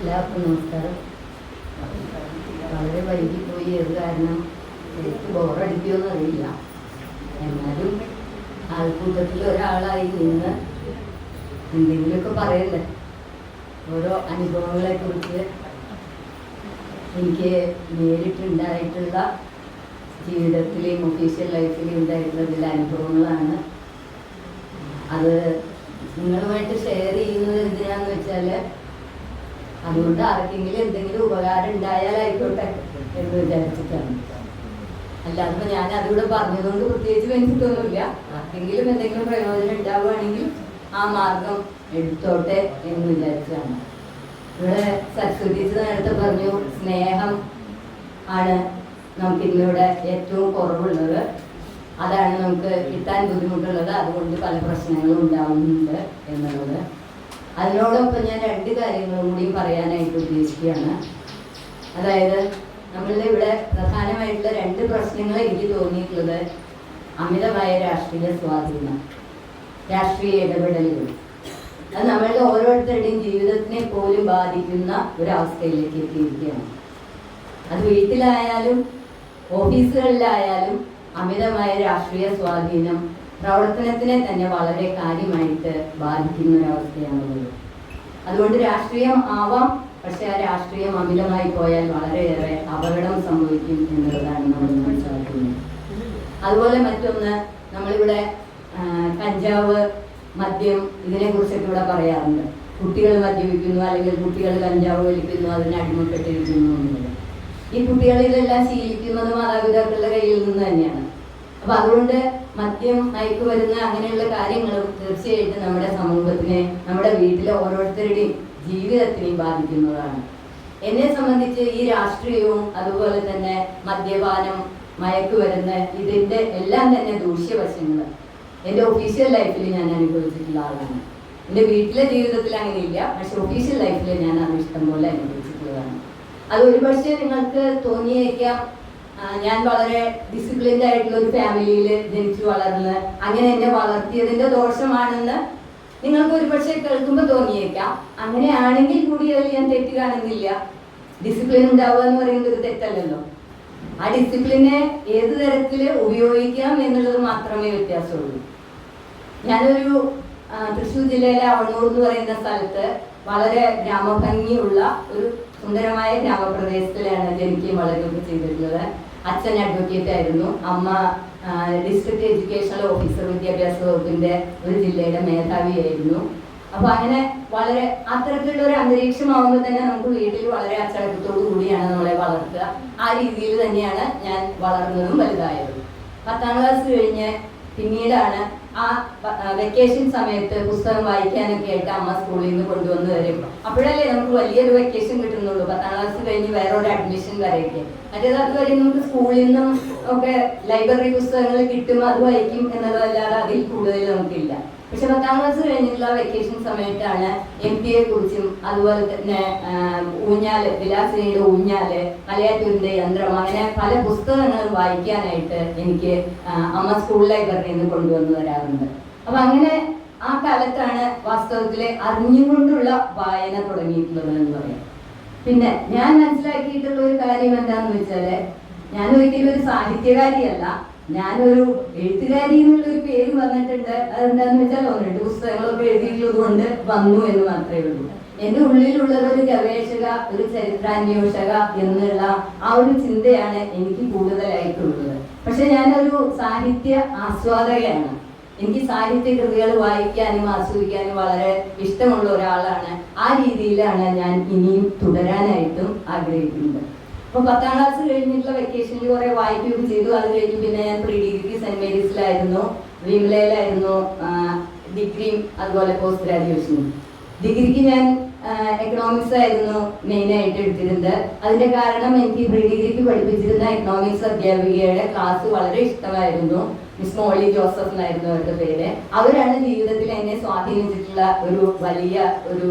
എല്ലാവർക്കും നമസ്കാരം. വളരെ പോയി അത് കാരണം? എനിക്ക് ബോറടിക്കുമെന്ന് അറിയില്ല എന്നാലും ആൾക്കൂട്ടത്തിൽ ഒരാളായി നിന്ന് എന്തെങ്കിലുമൊക്കെ പറയണ്ടേ? ഓരോ അനുഭവങ്ങളെ കുറിച്ച് എനിക്ക് നേരിട്ടുണ്ടായിട്ടുള്ള ജീവിതത്തിലെയും ഒഫീഷ്യൽ ലൈഫിലെയും ഉണ്ടായിട്ടുള്ള ചില അനുഭവങ്ങളാണ്. അത് നിങ്ങളുമായിട്ട് ഷെയർ ചെയ്യുന്നത് എന്തിനാന്ന് വെച്ചാൽ അതുകൊണ്ട് ആർക്കെങ്കിലും എന്തെങ്കിലും ഉപകാരം ഉണ്ടായാലായിക്കോട്ടെ എന്ന് വിചാരിച്ചിട്ടാണ്. അല്ലാതെ ഞാൻ അതിവിടെ പറഞ്ഞതുകൊണ്ട് പ്രത്യേകിച്ച് ബെനിഫിറ്റൊന്നുമില്ല ആർക്കെങ്കിലും എന്തെങ്കിലും പ്രയോജനം ഉണ്ടാവുകയാണെങ്കിൽ ആ മാർഗം എടുത്തോട്ടെ എന്ന് വിചാരിച്ചാണ്. ഇവിടെ സരസ്വതി നേരത്തെ പറഞ്ഞു സ്നേഹം ആണ് നമുക്ക് ഇന്നിവിടെ ഏറ്റവും കുറവുള്ളത്. അതാണ് നമുക്ക് കിട്ടാൻ ബുദ്ധിമുട്ടുള്ളത്. അതുകൊണ്ട് പല പ്രശ്നങ്ങളും ഉണ്ടാവുന്നുണ്ട് എന്നുള്ളത്. അതിനോടൊപ്പം ഞാൻ രണ്ട് കാര്യങ്ങളും കൂടി പറയാനായിട്ട് ഉദ്ദേശിക്കുകയാണ്. അതായത് നമ്മളുടെ ഇവിടെ പ്രധാനമായിട്ടുള്ള രണ്ട് പ്രശ്നങ്ങൾ എനിക്ക് തോന്നിയിട്ടുള്ളത്. അമിതമായ രാഷ്ട്രീയ സ്വാധീനം രാഷ്ട്രീയ ഇടപെടലുകൾ. അത് നമ്മളുടെ ഓരോരുത്തരുടെയും ജീവിതത്തിനെ പോലും ബാധിക്കുന്ന ഒരവസ്ഥയിലേക്ക് എത്തിയിരിക്കുകയാണ്. അത് വീട്ടിലായാലും ഓഫീസുകളിലായാലും അമിതമായ രാഷ്ട്രീയ സ്വാധീനം പ്രവർത്തനത്തിനെ തന്നെ വളരെ കാര്യമായിട്ട് ബാധിക്കുന്ന ഒരവസ്ഥയാണുള്ളത്. അതുകൊണ്ട് രാഷ്ട്രീയം ആവാം പക്ഷെ ആ രാഷ്ട്രീയം അമിതമായി പോയാൽ വളരെയേറെ അപകടം സംഭവിക്കും എന്നുള്ളതാണ് നമ്മൾ മനസ്സിലാക്കുന്നത്. അതുപോലെ മറ്റൊന്ന് നമ്മളിവിടെ കഞ്ചാവ് മദ്യം ഇതിനെ കുറിച്ചൊക്കെ ഇവിടെ പറയാറുണ്ട്. കുട്ടികൾ മദ്യപിക്കുന്നു അല്ലെങ്കിൽ കുട്ടികൾ കഞ്ചാവ് വലിക്കുന്നു അതിന് അടിമപ്പെട്ടിരിക്കുന്നു എന്നുള്ളത്. ഈ കുട്ടികളിലെല്ലാം ശീലിക്കുന്നത് മാതാപിതാക്കളുടെ കയ്യിൽ നിന്ന് തന്നെയാണ്. അപ്പൊ അതുകൊണ്ട് മദ്യം മയക്കുമരുന്ന് അങ്ങനെയുള്ള കാര്യങ്ങളും തീർച്ചയായിട്ടും നമ്മുടെ സമൂഹത്തിനെ നമ്മുടെ വീട്ടിലെ ഓരോരുത്തരുടെയും ജീവിതത്തിനെയും ബാധിക്കുന്നതാണ്. എന്നെ സംബന്ധിച്ച് ഈ രാഷ്ട്രീയവും അതുപോലെ തന്നെ മദ്യപാനം മയക്കുമരുന്ന് ഇതിന്റെ എല്ലാം തന്നെ ദൂഷ്യവശങ്ങൾ എന്റെ ഒഫീഷ്യൽ ലൈഫിൽ ഞാൻ അനുഭവിച്ചിട്ടുള്ള ആളാണ്. എന്റെ വീട്ടിലെ ജീവിതത്തിൽ അങ്ങനെ ഇല്ല പക്ഷെ ഒഫീഷ്യൽ ലൈഫിൽ ഞാൻ അത് ഇഷ്ടം പോലെ അനുഭവിച്ചിട്ടുള്ളതാണ്. അത് ഒരുപക്ഷെ നിങ്ങൾക്ക് തോന്നിയേക്കാം ഞാൻ വളരെ ഡിസിപ്ലിൻഡ് ആയിട്ടുള്ള ഒരു ഫാമിലിയിൽ ജനിച്ചു വളർന്ന് അങ്ങനെ എന്നെ വളർത്തിയതിന്റെ ദോഷമാണെന്ന് നിങ്ങൾക്ക് ഒരുപക്ഷെ കേൾക്കുമ്പോൾ തോന്നിയേക്കാം. അങ്ങനെയാണെങ്കിൽ കൂടി അതിൽ ഞാൻ തെറ്റ് കാണുന്നില്ല. ഡിസിപ്ലിൻ ഉണ്ടാവുക എന്ന് പറയുന്നത് ഒരു തെറ്റല്ലല്ലോ. ആ ഡിസിപ്ലിനെ ഏത് തരത്തിൽ ഉപയോഗിക്കാം എന്നുള്ളത് മാത്രമേ വ്യത്യാസമുള്ളൂ. ഞാനൊരു തൃശ്ശൂർ ജില്ലയിലെ അവണൂർ എന്ന് പറയുന്ന സ്ഥലത്ത് വളരെ ഗ്രാമഭംഗിയുള്ള ഒരു സുന്ദരമായ ഗ്രാമപ്രദേശത്തിലാണ് ജനിക്കുകയും വളരുകയൊക്കെ ചെയ്തിട്ടുള്ളത്. അച്ഛൻ അഡ്വക്കേറ്റ് ആയിരുന്നു. അമ്മ ഡിസ്ട്രിക്ട് എഡ്യൂക്കേഷണൽ ഓഫീസർ വിദ്യാഭ്യാസ വകുപ്പിന്റെ ഒരു ജില്ലയുടെ മേധാവിയായിരുന്നു. അപ്പൊ അങ്ങനെ വളരെ അത്തരത്തിലുള്ള ഒരു അന്തരീക്ഷമാകുമ്പോൾ തന്നെ നമുക്ക് വീട്ടിൽ വളരെ അച്ചടക്കത്തോടു കൂടിയാണ് നമ്മളെ വളർത്തുക. ആ രീതിയിൽ തന്നെയാണ് ഞാൻ വളർന്നതും വലുതായതും. പത്താം ക്ലാസ് കഴിഞ്ഞ് പിന്നീടാണ് ആ വെക്കേഷൻ സമയത്ത് പുസ്തകം വായിക്കാനൊക്കെ ആയിട്ട് അമ്മ സ്കൂളിൽ നിന്ന് കൊണ്ടുവന്ന് തരും. അപ്പോഴല്ലേ നമുക്ക് വലിയൊരു വെക്കേഷൻ കിട്ടുന്നുള്ളൂ. പത്താം ക്ലാസ് കഴിഞ്ഞ് വേറെ ഒരു അഡ്മിഷൻ വരെയൊക്കെ. മറ്റേത് അതുവരെ നമുക്ക് സ്കൂളിൽ നിന്നും ഒക്കെ ലൈബ്രറി പുസ്തകങ്ങൾ കിട്ടും അത് വായിക്കും എന്നുള്ളതല്ലാതെ അതിൽ കൂടുതൽ നമുക്കില്ല. പക്ഷെ പത്താം ക്ലാസ് കഴിഞ്ഞിട്ടുള്ള വെക്കേഷൻ സമയത്താണ് എം പി എ കുറിച്ചും അതുപോലെ തന്നെ ഊഞ്ഞാൽ വിലാസിനിയുടെ ഊഞ്ഞാൽ മലയാറ്റൂരിന്റെ യന്ത്രം അങ്ങനെ പല പുസ്തകങ്ങളും വായിക്കാനായിട്ട് എനിക്ക് അമ്മ സ്കൂൾ ലൈബ്രറിയിൽ നിന്ന് കൊണ്ടുവന്നു തരാറുണ്ട്. അപ്പൊ അങ്ങനെ ആ കാലത്താണ് വാസ്തവത്തിലെ അറിഞ്ഞുകൊണ്ടുള്ള വായന തുടങ്ങിയിട്ടുള്ളത് എന്ന് പറയാം. പിന്നെ ഞാൻ മനസ്സിലാക്കിയിട്ടുള്ള ഒരു കാര്യം എന്താന്ന് വെച്ചാൽ ഞാൻ ഒരിക്കലും ഒരു സാഹിത്യകാരിയല്ല. ഞാനൊരു എഴുത്തുകാരി എന്നുള്ള ഒരു പേര് വന്നിട്ടുണ്ട്. അതെന്താന്ന് വെച്ചാൽ ഒന്ന് രണ്ട് പുസ്തകങ്ങളൊക്കെ എഴുതിയിട്ടുള്ളത് കൊണ്ട് വന്നു എന്ന് മാത്രമേ ഉള്ളൂ. എന്റെ ഉള്ളിലുള്ളത് ഒരു ഗവേഷക ഒരു ചരിത്രാന്വേഷക എന്നുള്ള ആ ഒരു ചിന്തയാണ് എനിക്ക് കൂടുതലായിട്ടുള്ളത്. പക്ഷെ ഞാനൊരു സാഹിത്യ ആസ്വാദകയാണ്. എനിക്ക് സാഹിത്യ കൃതികൾ വായിക്കാനും ആസ്വദിക്കാനും വളരെ ഇഷ്ടമുള്ള ഒരാളാണ്. ആ രീതിയിലാണ് ഞാൻ ഇനിയും തുടരാനായിട്ടും ആഗ്രഹിക്കുന്നത്. അപ്പൊ പത്താം ക്ലാസ് കഴിഞ്ഞിട്ടുള്ള വെക്കേഷനിൽ കുറെ വായിക്കുകയൊക്കെ ചെയ്തു. അത് കഴിഞ്ഞ് പിന്നെ ഞാൻ പ്രീ ഡിഗ്രി സെന്റ് മേരീസിലായിരുന്നു വിമലയിലായിരുന്നു ഡിഗ്രിയും അതുപോലെ പോസ്റ്റ് ഗ്രാജുവേഷനും ഡിഗ്രിക്ക് ഞാൻ എക്കണോമിക്സ് ആയിരുന്നു മെയിൻ ആയിട്ട് എടുത്തിരുന്നത്. അതിന്റെ കാരണം എനിക്ക് പ്രീ ഡിഗ്രിക്ക് പഠിപ്പിച്ചിരുന്ന എക്കണോമിക്സ് അധ്യാപികയുടെ ക്ലാസ് വളരെ ഇഷ്ടമായിരുന്നു. മിസ് മോളി ജോസഫ് എന്നായിരുന്നു അവരുടെ പേര്. അവരാണ് ജീവിതത്തിൽ എന്നെ സ്വാധീനിച്ചിട്ടുള്ള ഒരു വലിയ ഒരു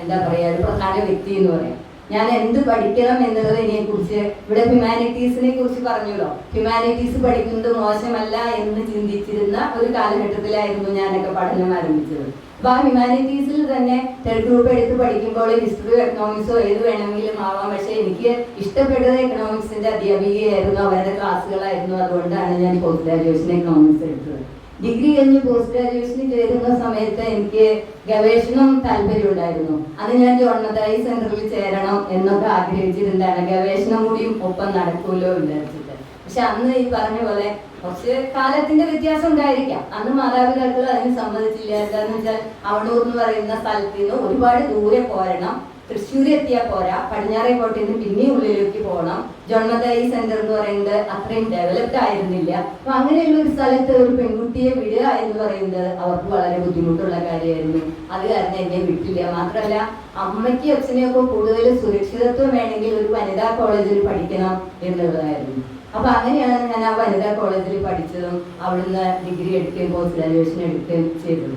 എന്താ പറയാ ഒരു പ്രധാന വ്യക്തി എന്ന് പറയാം. ഞാൻ എന്ത് പഠിക്കണം എന്നുള്ളതിനെ കുറിച്ച് ഇവിടെ ഹ്യൂമാനിറ്റീസിനെ കുറിച്ച് പറഞ്ഞല്ലോ. ഹ്യൂമാനിറ്റീസ് പഠിക്കുന്നത് മോശമല്ല എന്ന് ചിന്തിച്ചിരുന്ന ഒരു കാലഘട്ടത്തിലായിരുന്നു ഞാനൊക്കെ പഠനം ആരംഭിച്ചത്. അപ്പൊ ആ ഹ്യൂമാനിറ്റീസിൽ തന്നെ തേർഡ് ഗ്രൂപ്പ് എടുത്ത് പഠിക്കുമ്പോൾ ഹിസ്റ്ററി എക്കണോമിക്സോ ഏത് വേണമെങ്കിലും ആവാം. പക്ഷെ എനിക്ക് ഇഷ്ടപ്പെട്ടത് എക്കണോമിക്സിന്റെ അധ്യാപികയായിരുന്നു. അവരുടെ ക്ലാസ്സുകളായിരുന്നു. അതുകൊണ്ടാണ് ഞാൻ പോസ്റ്റ് ഗ്രാജുവേഷൻ എക്കണോമിക്സ് എടുത്തത്. ഡിഗ്രി കഴിഞ്ഞ് പോസ്റ്റ് ഗ്രാജുവേഷൻ ചേരുന്ന സമയത്ത് എനിക്ക് ഗവേഷണം താല്പര്യമുണ്ടായിരുന്നു അത് ഞാൻ ജോൺമതായി സെന്ററിൽ ചേരണം എന്നൊക്കെ ആഗ്രഹിച്ചിട്ടുണ്ടായിരുന്നു ഗവേഷണം കൂടിയും ഒപ്പം നടക്കുമല്ലോ വിചാരിച്ചിട്ട്. പക്ഷെ അന്ന് ഈ പറഞ്ഞ പോലെ കുറച്ച് കാലത്തിന്റെ വ്യത്യാസം ഉണ്ടായിരിക്കാം. അന്ന് മാതാപിതാക്കൾ അതിന് സമ്മതിച്ചില്ല. എന്താന്ന് വെച്ചാൽ അവണൂർ എന്ന് പറയുന്ന സ്ഥലത്ത് നിന്ന് ഒരുപാട് ദൂരെ പോരണം. തൃശ്ശൂർ എത്തിയാൽ പോരാ. പടിഞ്ഞാറേ കോട്ടയിൽ നിന്ന് പിന്നെയും ഉള്ളിലേക്ക് പോകണം ജോൺമതായി സെന്റർ എന്ന് പറയുന്നത് അത്രയും ഡെവലപ്ഡ് ആയിരുന്നില്ല. അപ്പൊ അങ്ങനെയുള്ള ഒരു സ്ഥലത്ത് ഒരു പെൺകുട്ടിയെ വിടുക എന്ന് പറയുന്നത് അവർക്ക് വളരെ ബുദ്ധിമുട്ടുള്ള കാര്യമായിരുന്നു. അത് കാരണം എന്നെ വിട്ടില്ല. മാത്രമല്ല അമ്മയ്ക്കും അച്ഛനെയൊക്കെ കൂടുതൽ സുരക്ഷിതത്വം വേണമെങ്കിൽ ഒരു വനിതാ കോളേജിൽ പഠിക്കണം എന്നുള്ളതായിരുന്നു. അപ്പൊ അങ്ങനെയാണ് ഞാൻ ആ വനിതാ കോളേജിൽ പഠിച്ചതും അവിടുന്ന് ഡിഗ്രി എടുക്കുകയും പോസ്റ്റ് ഗ്രാജുവേഷൻ എടുക്കുകയും ചെയ്തത്.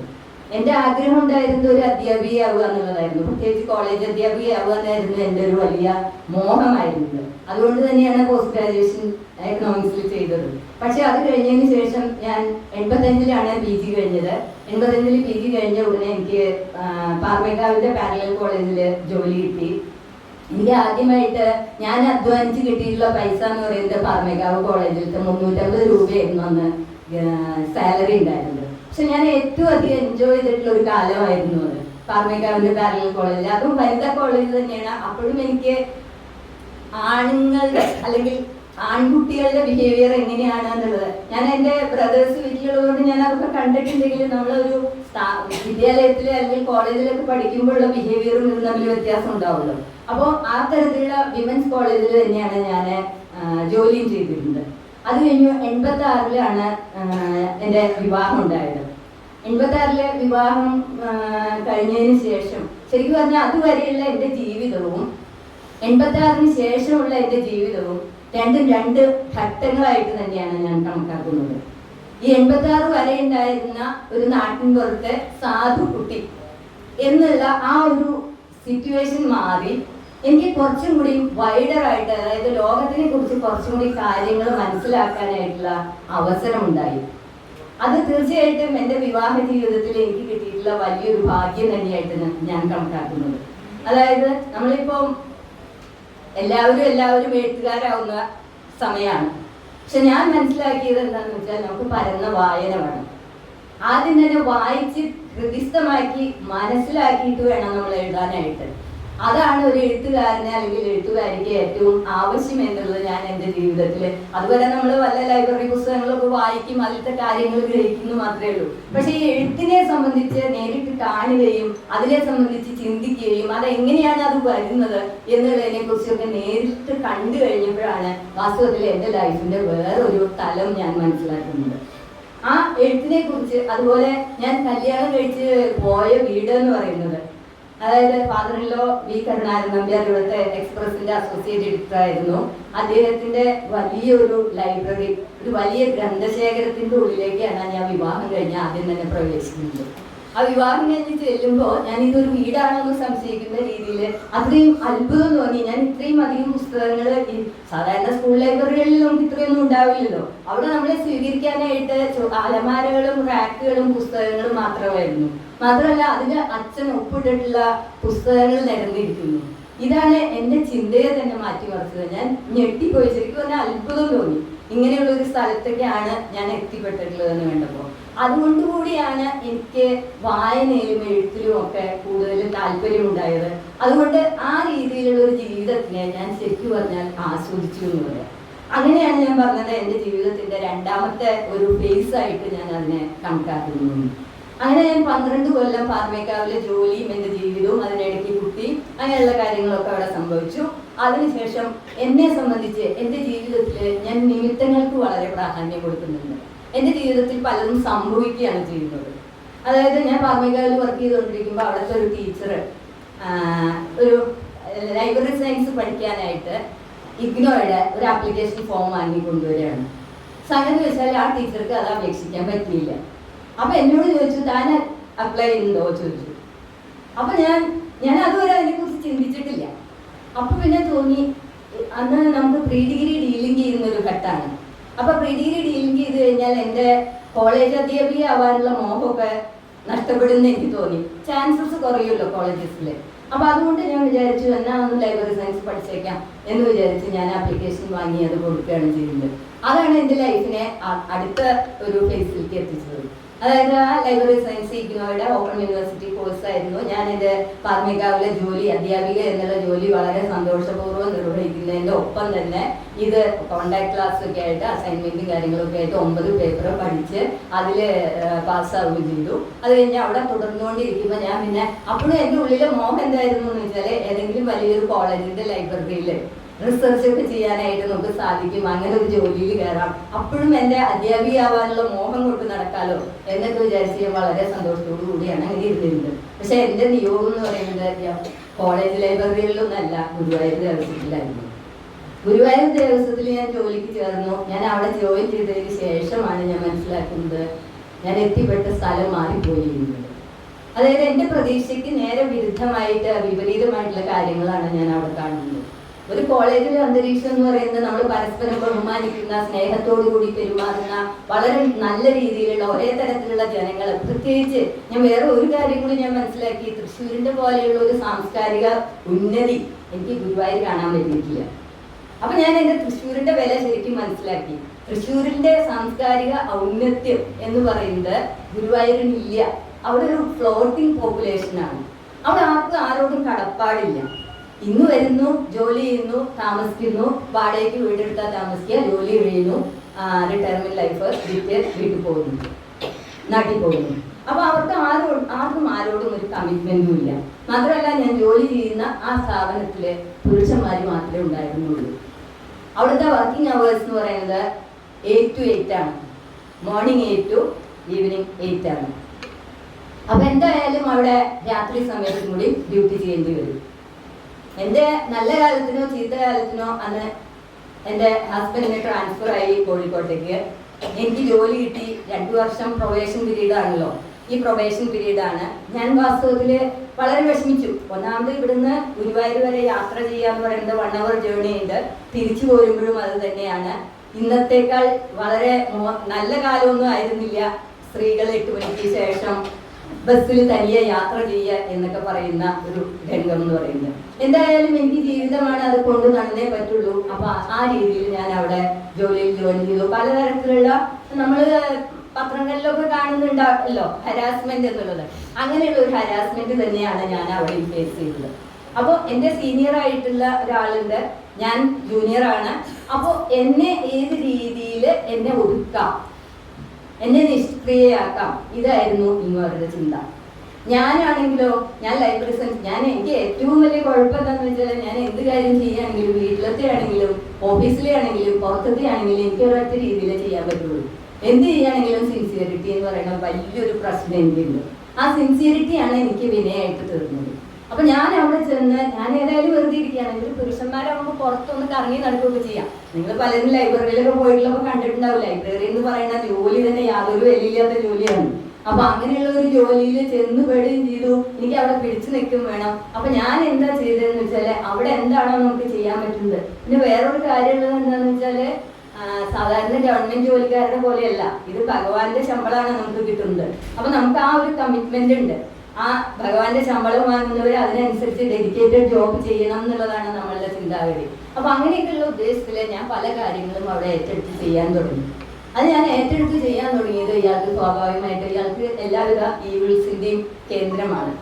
എന്റെ ആഗ്രഹം ഉണ്ടായിരുന്നത് ഒരു അധ്യാപിക അധ്യാപികയാവുക എന്നുള്ളതായിരുന്നു. പ്രത്യേകിച്ച് കോളേജ് അധ്യാപികയാവുക എന്നായിരുന്നു എന്റെ ഒരു വലിയ മോഹമായിരുന്നത്. അതുകൊണ്ട് തന്നെയാണ് പോസ്റ്റ് ഗ്രാജുവേഷൻ എക്കണോമിക്സിൽ ചെയ്തത്. പക്ഷെ അത് കഴിഞ്ഞതിന് ശേഷം ഞാൻ എൺപത്തഞ്ചിലാണ് പി ജി കഴിഞ്ഞത്. എൺപത്തഞ്ചിൽ പി ജി കഴിഞ്ഞ ഉടനെ എനിക്ക് ആ, പാർമേക്കാവിന്റെ പാരലൽ കോളേജിൽ ജോലി കിട്ടി. എനിക്ക് ആദ്യമായിട്ട് ഞാൻ അധ്വാനിച്ച് കിട്ടിയിട്ടുള്ള പൈസ എന്ന് പറയുന്നത് പാർമേക്കാവ് കോളേജിലത്തെ മുന്നൂറ്റമ്പത് രൂപയായിരുന്നു അന്ന് സാലറി ഉണ്ടായിരുന്നത്. പക്ഷെ ഞാൻ ഏറ്റവും അധികം എൻജോയ് ചെയ്തിട്ടുള്ള ഒരു കാലമായിരുന്നു അത് പാർമേക്കാവിന്റെ പാരലൽ കോളേജിൽ അതും വനിതാ കോളേജിൽ തന്നെയാണ്. അപ്പോഴും എനിക്ക് ആണുങ്ങളുടെ അല്ലെങ്കിൽ ആൺകുട്ടികളുടെ ബിഹേവിയർ എങ്ങനെയാണ് എന്നുള്ളത്. ഞാൻ എന്റെ ബ്രദേഴ്സ് വീട്ടിലുള്ളതുകൊണ്ട് ഞാൻ അതൊക്കെ കണ്ടിട്ടുണ്ടെങ്കിൽ നമ്മളൊരു വിദ്യാലയത്തിലെ അല്ലെങ്കിൽ കോളേജിലൊക്കെ പഠിക്കുമ്പോഴുള്ള ബിഹേവിയറും തമ്മിൽ വ്യത്യാസം ഉണ്ടാവുമല്ലോ. അപ്പോൾ ആ തരത്തിലുള്ള വിമൻസ് കോളേജിൽ തന്നെയാണ് ഞാൻ ജോലിയും ചെയ്തിരുന്നത് അത് കഴിഞ്ഞു എൺപത്തി ആറിലാണ് എന്റെ വിവാഹം ഉണ്ടായത്. എൺപത്തി ആറിലെ വിവാഹം കഴിഞ്ഞതിന് ശേഷം ശരിക്കും പറഞ്ഞാൽ അതുവരെയുള്ള എന്റെ ജീവിതവും എൺപത്തി ആറിന് ശേഷമുള്ള എന്റെ ജീവിതവും രണ്ടും രണ്ട് ഘട്ടങ്ങളായിട്ട് തന്നെയാണ് ഞാൻ കണക്കാക്കുന്നത്. ഈ എൺപത്തി ആറ് വരെ ഉണ്ടായിരുന്ന ഒരു നാട്ടിൻ പുറത്തെ സാധു കുട്ടി എന്നുള്ള ആ ഒരു സിറ്റുവേഷൻ മാറി എനിക്ക് കുറച്ചും കൂടി വൈഡർ ആയിട്ട് അതായത് ലോകത്തിനെ കുറിച്ച് കുറച്ചും കൂടി കാര്യങ്ങൾ മനസ്സിലാക്കാനായിട്ടുള്ള അവസരം ഉണ്ടായി അത് തീർച്ചയായിട്ടും എന്റെ വിവാഹ ജീവിതത്തിൽ എനിക്ക് കിട്ടിയിട്ടുള്ള വലിയൊരു ഭാഗ്യം തന്നെയായിട്ട് ഞാൻ കണക്കാക്കുന്നത്. അതായത് നമ്മളിപ്പം എല്ലാവരും എല്ലാവരും എഴുത്തുകാരാവുന്ന സമയമാണ് പക്ഷെ ഞാൻ മനസ്സിലാക്കിയത് എന്താണെന്ന് വെച്ചാൽ നമുക്ക് പരന്ന വായന വേണം ആദ്യം തന്നെ വായിച്ച് ഹൃദിസ്ഥമാക്കി മനസ്സിലാക്കിയിട്ട് വേണം നമ്മൾ എഴുതാനായിട്ട്. അതാണ് ഒരു എഴുത്തുകാരന് അല്ലെങ്കിൽ എഴുത്തുകാരിക്ക് ഏറ്റവും ആവശ്യം എന്നുള്ളത് ഞാൻ എന്റെ ജീവിതത്തിൽ അതുപോലെ നമ്മൾ വല്ല ലൈബ്രറി പുസ്തകങ്ങളൊക്കെ വായിക്കും അതിലത്തെ കാര്യങ്ങൾ ഗ്രഹിക്കുന്നു മാത്രമേ ഉള്ളൂ. പക്ഷേ ഈ എഴുത്തിനെ സംബന്ധിച്ച് നേരിട്ട് കാണുകയും അതിനെ സംബന്ധിച്ച് ചിന്തിക്കുകയും അതെങ്ങനെയാണ് അത് വരുന്നത് എന്നുള്ളതിനെ കുറിച്ചൊക്കെ നേരിട്ട് കണ്ടു കഴിഞ്ഞപ്പോഴാണ് വാസ്തവത്തിൽ എന്റെ ലൈഫിന്റെ വേറൊരു തലം ഞാൻ മനസ്സിലാക്കുന്നത്. ആ എഴുത്തിനെ കുറിച്ച് അതുപോലെ ഞാൻ കല്യാണം കഴിച്ച് പോയ വീട് എന്ന് പറയുന്നത് അതായത് father in law V. Karunakaran Nambiar ഇവിടുത്തെ എക്സ്പ്രസിന്റെ അസോസിയേറ്റ് എഡിറ്റർ ആയിരുന്നു. അദ്ദേഹത്തിന്റെ വലിയൊരു ലൈബ്രറി ഒരു വലിയ ഗ്രന്ഥശേഖരത്തിന്റെ ഉള്ളിലേക്കാണ് ഞാൻ വിവാഹം കഴിഞ്ഞ് ആദ്യം തന്നെ പ്രവേശിക്കുന്നത്. ആ വിവാഹം കഴിഞ്ഞ് ചെല്ലുമ്പോൾ ഞാൻ ഇതൊരു വീടാണോ എന്ന് സംശയിക്കുന്ന രീതിയിൽ അത്രയും അത്ഭുതം തോന്നി. ഞാൻ ഇത്രയും അധികം പുസ്തകങ്ങൾ സാധാരണ സ്കൂൾ ലൈബ്രറികളിൽ നമുക്ക് ഇത്രയൊന്നും ഉണ്ടാവില്ലല്ലോ. അവിടെ നമ്മളെ സ്വീകരിക്കാനായിട്ട് ചു- അലമാരകളും റാക്കുകളും പുസ്തകങ്ങളും മാത്രമായിരുന്നു. മാത്രമല്ല അതിൽ അച്ഛൻ ഒപ്പിട്ടിട്ടുള്ള പുസ്തകങ്ങൾ നിരന്നിരിക്കുന്നു. ഇതാണ് എന്റെ ചിന്തയെ തന്നെ മാറ്റിമറിച്ചത്. ഞാൻ ഞെട്ടിപ്പോയി. ശരിക്കും പറഞ്ഞാൽ അത്ഭുതം തോന്നി. ഇങ്ങനെയുള്ള ഒരു സ്ഥലത്തൊക്കെയാണ് ഞാൻ എത്തിപ്പെട്ടിട്ടുള്ളതെന്ന് വേണ്ടപ്പോൾ അതുകൊണ്ട് കൂടിയാണ് എനിക്ക് വായനയിലും എഴുത്തിലും ഒക്കെ കൂടുതൽ താല്പര്യമുണ്ടായത് അതുകൊണ്ട് ആ രീതിയിലുള്ള ഒരു ജീവിതത്തിനെ ഞാൻ ശരിക്കും പറഞ്ഞാൽ ആസ്വദിച്ചു എന്ന് പറയാം. അങ്ങനെയാണ് ഞാൻ പറഞ്ഞത് എന്റെ ജീവിതത്തിന്റെ രണ്ടാമത്തെ ഒരു ഫേസ് ആയിട്ട് ഞാൻ അതിനെ കണക്കാക്കുന്നു. അങ്ങനെ ഞാൻ പന്ത്രണ്ട് കൊല്ലം പാർമേക്കാവിലെ ജോലിയും എന്റെ ജീവിതവും അതിനിടയ്ക്ക് കുട്ടി. അങ്ങനെയുള്ള കാര്യങ്ങളൊക്കെ അവിടെ സംഭവിച്ചു. അതിനുശേഷം എന്നെ സംബന്ധിച്ച് എന്റെ ജീവിതത്തിൽ ഞാൻ നിമിത്തങ്ങൾക്ക് വളരെ പ്രാധാന്യം കൊടുക്കുന്നുണ്ട്. എന്റെ ജീവിതത്തിൽ പലതും സംഭവിക്കുകയാണ് ചെയ്യുന്നത്. അതായത് ഞാൻ പാർമേക്കാവിൽ വർക്ക് ചെയ്തുകൊണ്ടിരിക്കുമ്പോൾ അവിടുത്തെ ഒരു ടീച്ചർ ഒരു ലൈബ്രറി സയൻസ് പഠിക്കാനായിട്ട് ഇഗ്നോയുടെ ഒരു ആപ്ലിക്കേഷൻ ഫോം വാങ്ങി കൊണ്ടുവരികയാണ്. സംഗതി വെച്ചാൽ ആ ടീച്ചർക്ക് അത് അപേക്ഷിക്കാൻ പറ്റിയില്ല. അപ്പൊ എന്നോട് ചോദിച്ചു താൻ അപ്ലൈ ചെയ്യുന്നുണ്ടോ? ചോദിച്ചു. അപ്പൊ ഞാൻ ഞാൻ അതുവരെ അതിനെ കുറിച്ച് ചിന്തിച്ചിട്ടില്ല. അപ്പൊ പിന്നെ തോന്നി അന്ന് നമുക്ക് പ്രീ ഡിഗ്രി ഡീലിംഗ് ചെയ്യുന്ന ഒരു ഘട്ടമാണ് അപ്പൊ പ്രീ ഡിഗ്രി ഡീലിംഗ് ചെയ്ത് കഴിഞ്ഞാൽ എന്റെ കോളേജ് അധ്യാപിക ആവാനുള്ള മോഹമൊക്കെ നഷ്ടപ്പെടുന്ന എനിക്ക് തോന്നി. ചാൻസസ് കുറയുമല്ലോ കോളേജസിൽ അപ്പൊ അതുകൊണ്ട് ഞാൻ വിചാരിച്ചു എന്നാ ഒന്ന് ലൈബ്രറി സയൻസ് പഠിച്ചേക്കാം എന്ന് വിചാരിച്ച് ഞാൻ ആപ്ലിക്കേഷൻ വാങ്ങി അത് കൊടുക്കുകയാണ് ചെയ്യുന്നത് അതാണ് എന്റെ ലൈഫിനെ അടുത്ത ഒരു ഫേസിലേക്ക് എത്തിച്ചത്. അതായത് ആ ലൈബ്രറി സയൻസ് ഇഗ്നോയുടെ ഓപ്പൺ യൂണിവേഴ്സിറ്റി കോഴ്സ് ആയിരുന്നു. ഞാൻ എന്റെ പാർമികാവിലെ ജോലി അധ്യാപിക എന്നുള്ള ജോലി വളരെ സന്തോഷപൂർവം നിർവഹിക്കുന്നതിന്റെ ഒപ്പം തന്നെ ഇത് കോണ്ടാക്ട് ക്ലാസ് ഒക്കെ ആയിട്ട് അസൈൻമെന്റും കാര്യങ്ങളൊക്കെ ആയിട്ട് ഒമ്പത് പേപ്പർ പഠിച്ച് അതിൽ പാസ്സാവുകയും ചെയ്തു. അത് കഴിഞ്ഞ് അവിടെ തുടർന്നുകൊണ്ടിരിക്കുമ്പോൾ ഞാൻ പിന്നെ അപ്പോഴും എന്റെ ഉള്ളിലെ മോഹം എന്തായിരുന്നു? എന്ന് വെച്ചാൽ ഏതെങ്കിലും വലിയൊരു കോളേജിന്റെ ലൈബ്രറിയിൽ റിസർച്ച് ഒക്കെ ചെയ്യാനായിട്ട് നമുക്ക് സാധിക്കും. അങ്ങനെ ഒരു ജോലിയിൽ കയറാം. അപ്പോഴും എന്റെ അധ്യാപികയാവാനുള്ള മോഹം കൊണ്ട് നടക്കാലോ എന്നൊക്കെ വിചാരിച്ച് വളരെ സന്തോഷത്തോടു കൂടിയാണ് അങ്ങനെ ഇരുന്നിരുന്നത്. പക്ഷെ എന്റെ നിയോഗം എന്ന് പറയുന്നത് കോളേജ് ലൈബ്രറികളിലൊന്നല്ല ഗുരുവായൂർ ദേവസ്വത്തിലായിരുന്നു. ഗുരുവായൂർ ദേവസ്വത്തിൽ ഞാൻ ജോലിക്ക് ചേർന്നു. ഞാൻ അവിടെ ജോയിൻ ചെയ്തതിന് ശേഷമാണ് ഞാൻ മനസ്സിലാക്കുന്നത് ഞാൻ എത്തിപ്പെട്ട സ്ഥലം മാറിപ്പോയിരുന്നത് അതായത് എന്റെ പ്രതീക്ഷയ്ക്ക് നേരെ വിരുദ്ധമായിട്ട് വിപരീതമായിട്ടുള്ള കാര്യങ്ങളാണ് ഞാൻ അവിടെ കാണുന്നത്. ഒരു കോളേജിലെ അന്തരീക്ഷം എന്ന് പറയുന്നത് നമ്മൾ പരസ്പരം ബഹുമാനിക്കുന്ന സ്നേഹത്തോടു കൂടി പെരുമാറുന്ന വളരെ നല്ല രീതിയിലുള്ള ഒരേ തരത്തിലുള്ള ജനങ്ങൾ പ്രത്യേകിച്ച് ഞാൻ വേറെ ഒരു കാര്യം കൂടി ഞാൻ മനസ്സിലാക്കി. തൃശ്ശൂരിന്റെ പോലെയുള്ള ഒരു സാംസ്കാരിക ഉന്നതി എനിക്ക് ഗുരുവായൂർ കാണാൻ പറ്റിയിട്ടില്ല. അപ്പൊ ഞാൻ എന്റെ തൃശ്ശൂരിന്റെ വില ശരിക്കും മനസ്സിലാക്കി. തൃശ്ശൂരിന്റെ സാംസ്കാരിക ഔന്നത്യം എന്ന് പറയുന്നത് ഗുരുവായൂരിനില്ല. അവിടെ ഒരു ഫ്ലോട്ടിംഗ് പോപ്പുലേഷൻ ആണ്. അവിടെ ആർക്കും ആരോടും കടപ്പാടില്ല. ഇന്ന് വരുന്നു ജോലി ചെയ്യുന്നു താമസിക്കുന്നു. വാടകയ്ക്ക് വീടെടുത്താൽ താമസിക്കുക ജോലി കഴിയുന്നു റിട്ടയർമെന്റ് ലൈഫ് വിറ്റ് വീട്ടിൽ പോകുന്നു നാട്ടിൽ പോകുന്നു. അപ്പൊ അവർക്ക് ആരോ ആർക്കും ആരോടും ഒരു കമ്മിറ്റ്മെന്റും ഇല്ല. മാത്രമല്ല ഞാൻ ജോലി ചെയ്യുന്ന ആ സ്ഥാപനത്തിലെ പുരുഷന്മാർ മാത്രമേ ഉണ്ടായിരുന്നുള്ളൂ. അവിടുത്തെ വർക്കിംഗ് അവേഴ്സ് എന്ന് പറയുന്നത് എയ്റ്റ് ടു എയ്റ്റ് ആണ്. Morning eight to evening eight ആണ്. അപ്പൊ എന്തായാലും അവിടെ രാത്രി സമയത്തും കൂടി ഡ്യൂട്ടി ചെയ്യേണ്ടി വരും. എന്റെ നല്ല കാലത്തിനോ ചീത്ത കാലത്തിനോ അന്ന് എന്റെ ഹസ്ബൻഡിന് ട്രാൻസ്ഫർ ആയി കോഴിക്കോട്ടേക്ക്. എനിക്ക് ജോലി കിട്ടി. രണ്ടു വർഷം പ്രൊബേഷൻ പീരീഡ് ആണല്ലോ. ഈ പ്രൊബേഷൻ പീരീഡ് ആണ്. ഞാൻ വാസ്തവത്തിൽ വളരെ വിഷമിച്ചു. ഒന്നാമത് ഇവിടുന്ന് ഗുരുവായൂർ വരെ യാത്ര ചെയ്യാന്ന് പറയുന്നത് വൺ അവർ ജേർണി ഉണ്ട്. തിരിച്ചു പോരുമ്പോഴും അത് തന്നെയാണ്. ഇന്നത്തേക്കാൾ വളരെ നല്ല കാലമൊന്നും ആയിരുന്നില്ല. സ്ത്രീകൾ എട്ട് മണിക്ക് ശേഷം ബസ്സിൽ തനിയെ യാത്ര ചെയ്യുക എന്നൊക്കെ പറയുന്ന ഒരു രംഗം എന്ന് പറയുന്നത്. എന്തായാലും എനിക്ക് ജീവിതമാണ് അത് കൊണ്ട് നടന്നേ പറ്റുള്ളൂ. അപ്പൊ ആ രീതിയിൽ ഞാൻ അവിടെ ജോലിയിൽ ജോയിൻ ചെയ്തു. പലതരത്തിലുള്ള നമ്മൾ പത്രങ്ങളിലൊക്കെ കാണുന്നുണ്ടാവല്ലോ ഹരാസ്മെന്റ് എന്നുള്ളത്. അങ്ങനെയുള്ള ഒരു ഹരാസ്മെന്റ് തന്നെയാണ് ഞാൻ അവിടെ ഫേസ് ചെയ്തത്. അപ്പോൾ എന്റെ സീനിയർ ആയിട്ടുള്ള ഒരാളുണ്ട്. ഞാൻ ജൂനിയർ ആണ്. അപ്പോൾ എന്നെ ഏത് രീതിയിൽ എന്നെ ഒതുക്കാം? എന്നെ നിഷ്ക്രിയയാക്കാം. ഇതായിരുന്നു ഇങ്ങോരുടെ ചിന്ത. ഞാനാണെങ്കിലോ ഞാൻ ലൈബ്രറി പ്രസൻസ് ഞാൻ എനിക്ക് ഏറ്റവും വലിയ കുഴപ്പം എന്താണെന്ന് വെച്ചാൽ ഞാൻ എന്ത് കാര്യം ചെയ്യുകയാണെങ്കിലും വീട്ടിലത്തെ ആണെങ്കിലും ഓഫീസിലെ ആണെങ്കിലും പുറത്തത്തെ ആണെങ്കിലും എനിക്ക് ഒരൊറ്റ രീതിയിലേ ചെയ്യാൻ പറ്റുള്ളൂ. എന്ത് ചെയ്യുകയാണെങ്കിലും സിൻസിയറിറ്റി എന്ന് പറയുന്ന വലിയൊരു പ്രശ്നം എനിക്കുണ്ട്. ആ സിൻസിയറിറ്റിയാണ് എനിക്ക് വിനയായിട്ട് തീർന്നത്. അപ്പൊ ഞാൻ അവിടെ ചെന്ന് ഞാൻ ഏതായാലും വെറുതെ ഇരിക്കുകയാണ്. ഇവർ പുരുഷന്മാരാകുമ്പോൾ പുറത്തൊന്ന് കറങ്ങി നടക്കുകയൊക്കെ ചെയ്യാം. നിങ്ങൾ പലരും ലൈബ്രറിയിലൊക്കെ പോയിട്ടുള്ളപ്പോൾ കണ്ടിട്ടുണ്ടാവും. ലൈബ്രറി എന്ന് പറയുന്ന ജോലി തന്നെ യാതൊരു വിലയില്ലാത്ത ജോലിയാണ്. അപ്പൊ അങ്ങനെയുള്ള ഒരു ജോലിയിൽ ചെന്ന് പെടുകയും ചെയ്തു. എനിക്ക് അവിടെ പിടിച്ചു നിൽക്കും വേണം. അപ്പൊ ഞാൻ എന്താ ചെയ്തതെന്ന് വെച്ചാൽ അവിടെ എന്താണോ നമുക്ക് ചെയ്യാൻ പറ്റുന്നത്. പിന്നെ വേറൊരു കാര്യമുള്ളത് എന്താണെന്ന് വെച്ചാൽ സാധാരണ ഗവൺമെന്റ് ജോലിക്കാരുടെ പോലെയല്ല. ഇത് ഭഗവാന്റെ ശമ്പളമാണ് നമുക്ക് കിട്ടുന്നത്. അപ്പൊ നമുക്ക് ആ ഒരു കമ്മിറ്റ്മെന്റ് ഉണ്ട്. ആ ഭഗവാന്റെ ശമ്പളം വാങ്ങുന്നവർ അതിനനുസരിച്ച് ഡെഡിക്കേറ്റഡ് ജോബ് ചെയ്യണം എന്നുള്ളതാണ് നമ്മളുടെ ചിന്താഗതി. അപ്പൊ അങ്ങനെയൊക്കെയുള്ള ഉദ്ദേശത്തിൽ ഞാൻ പല കാര്യങ്ങളും അവിടെ ഏറ്റെടുത്ത് ചെയ്യാൻ തുടങ്ങി. അത് ഞാൻ ഏറ്റെടുത്ത് ചെയ്യാൻ തുടങ്ങിയത് ഇയാൾക്ക് സ്വാഭാവികമായിട്ട് ഇയാൾക്ക് എല്ലാവിധ ഈവിൾസിന്റെയും കേന്ദ്രമാണ്.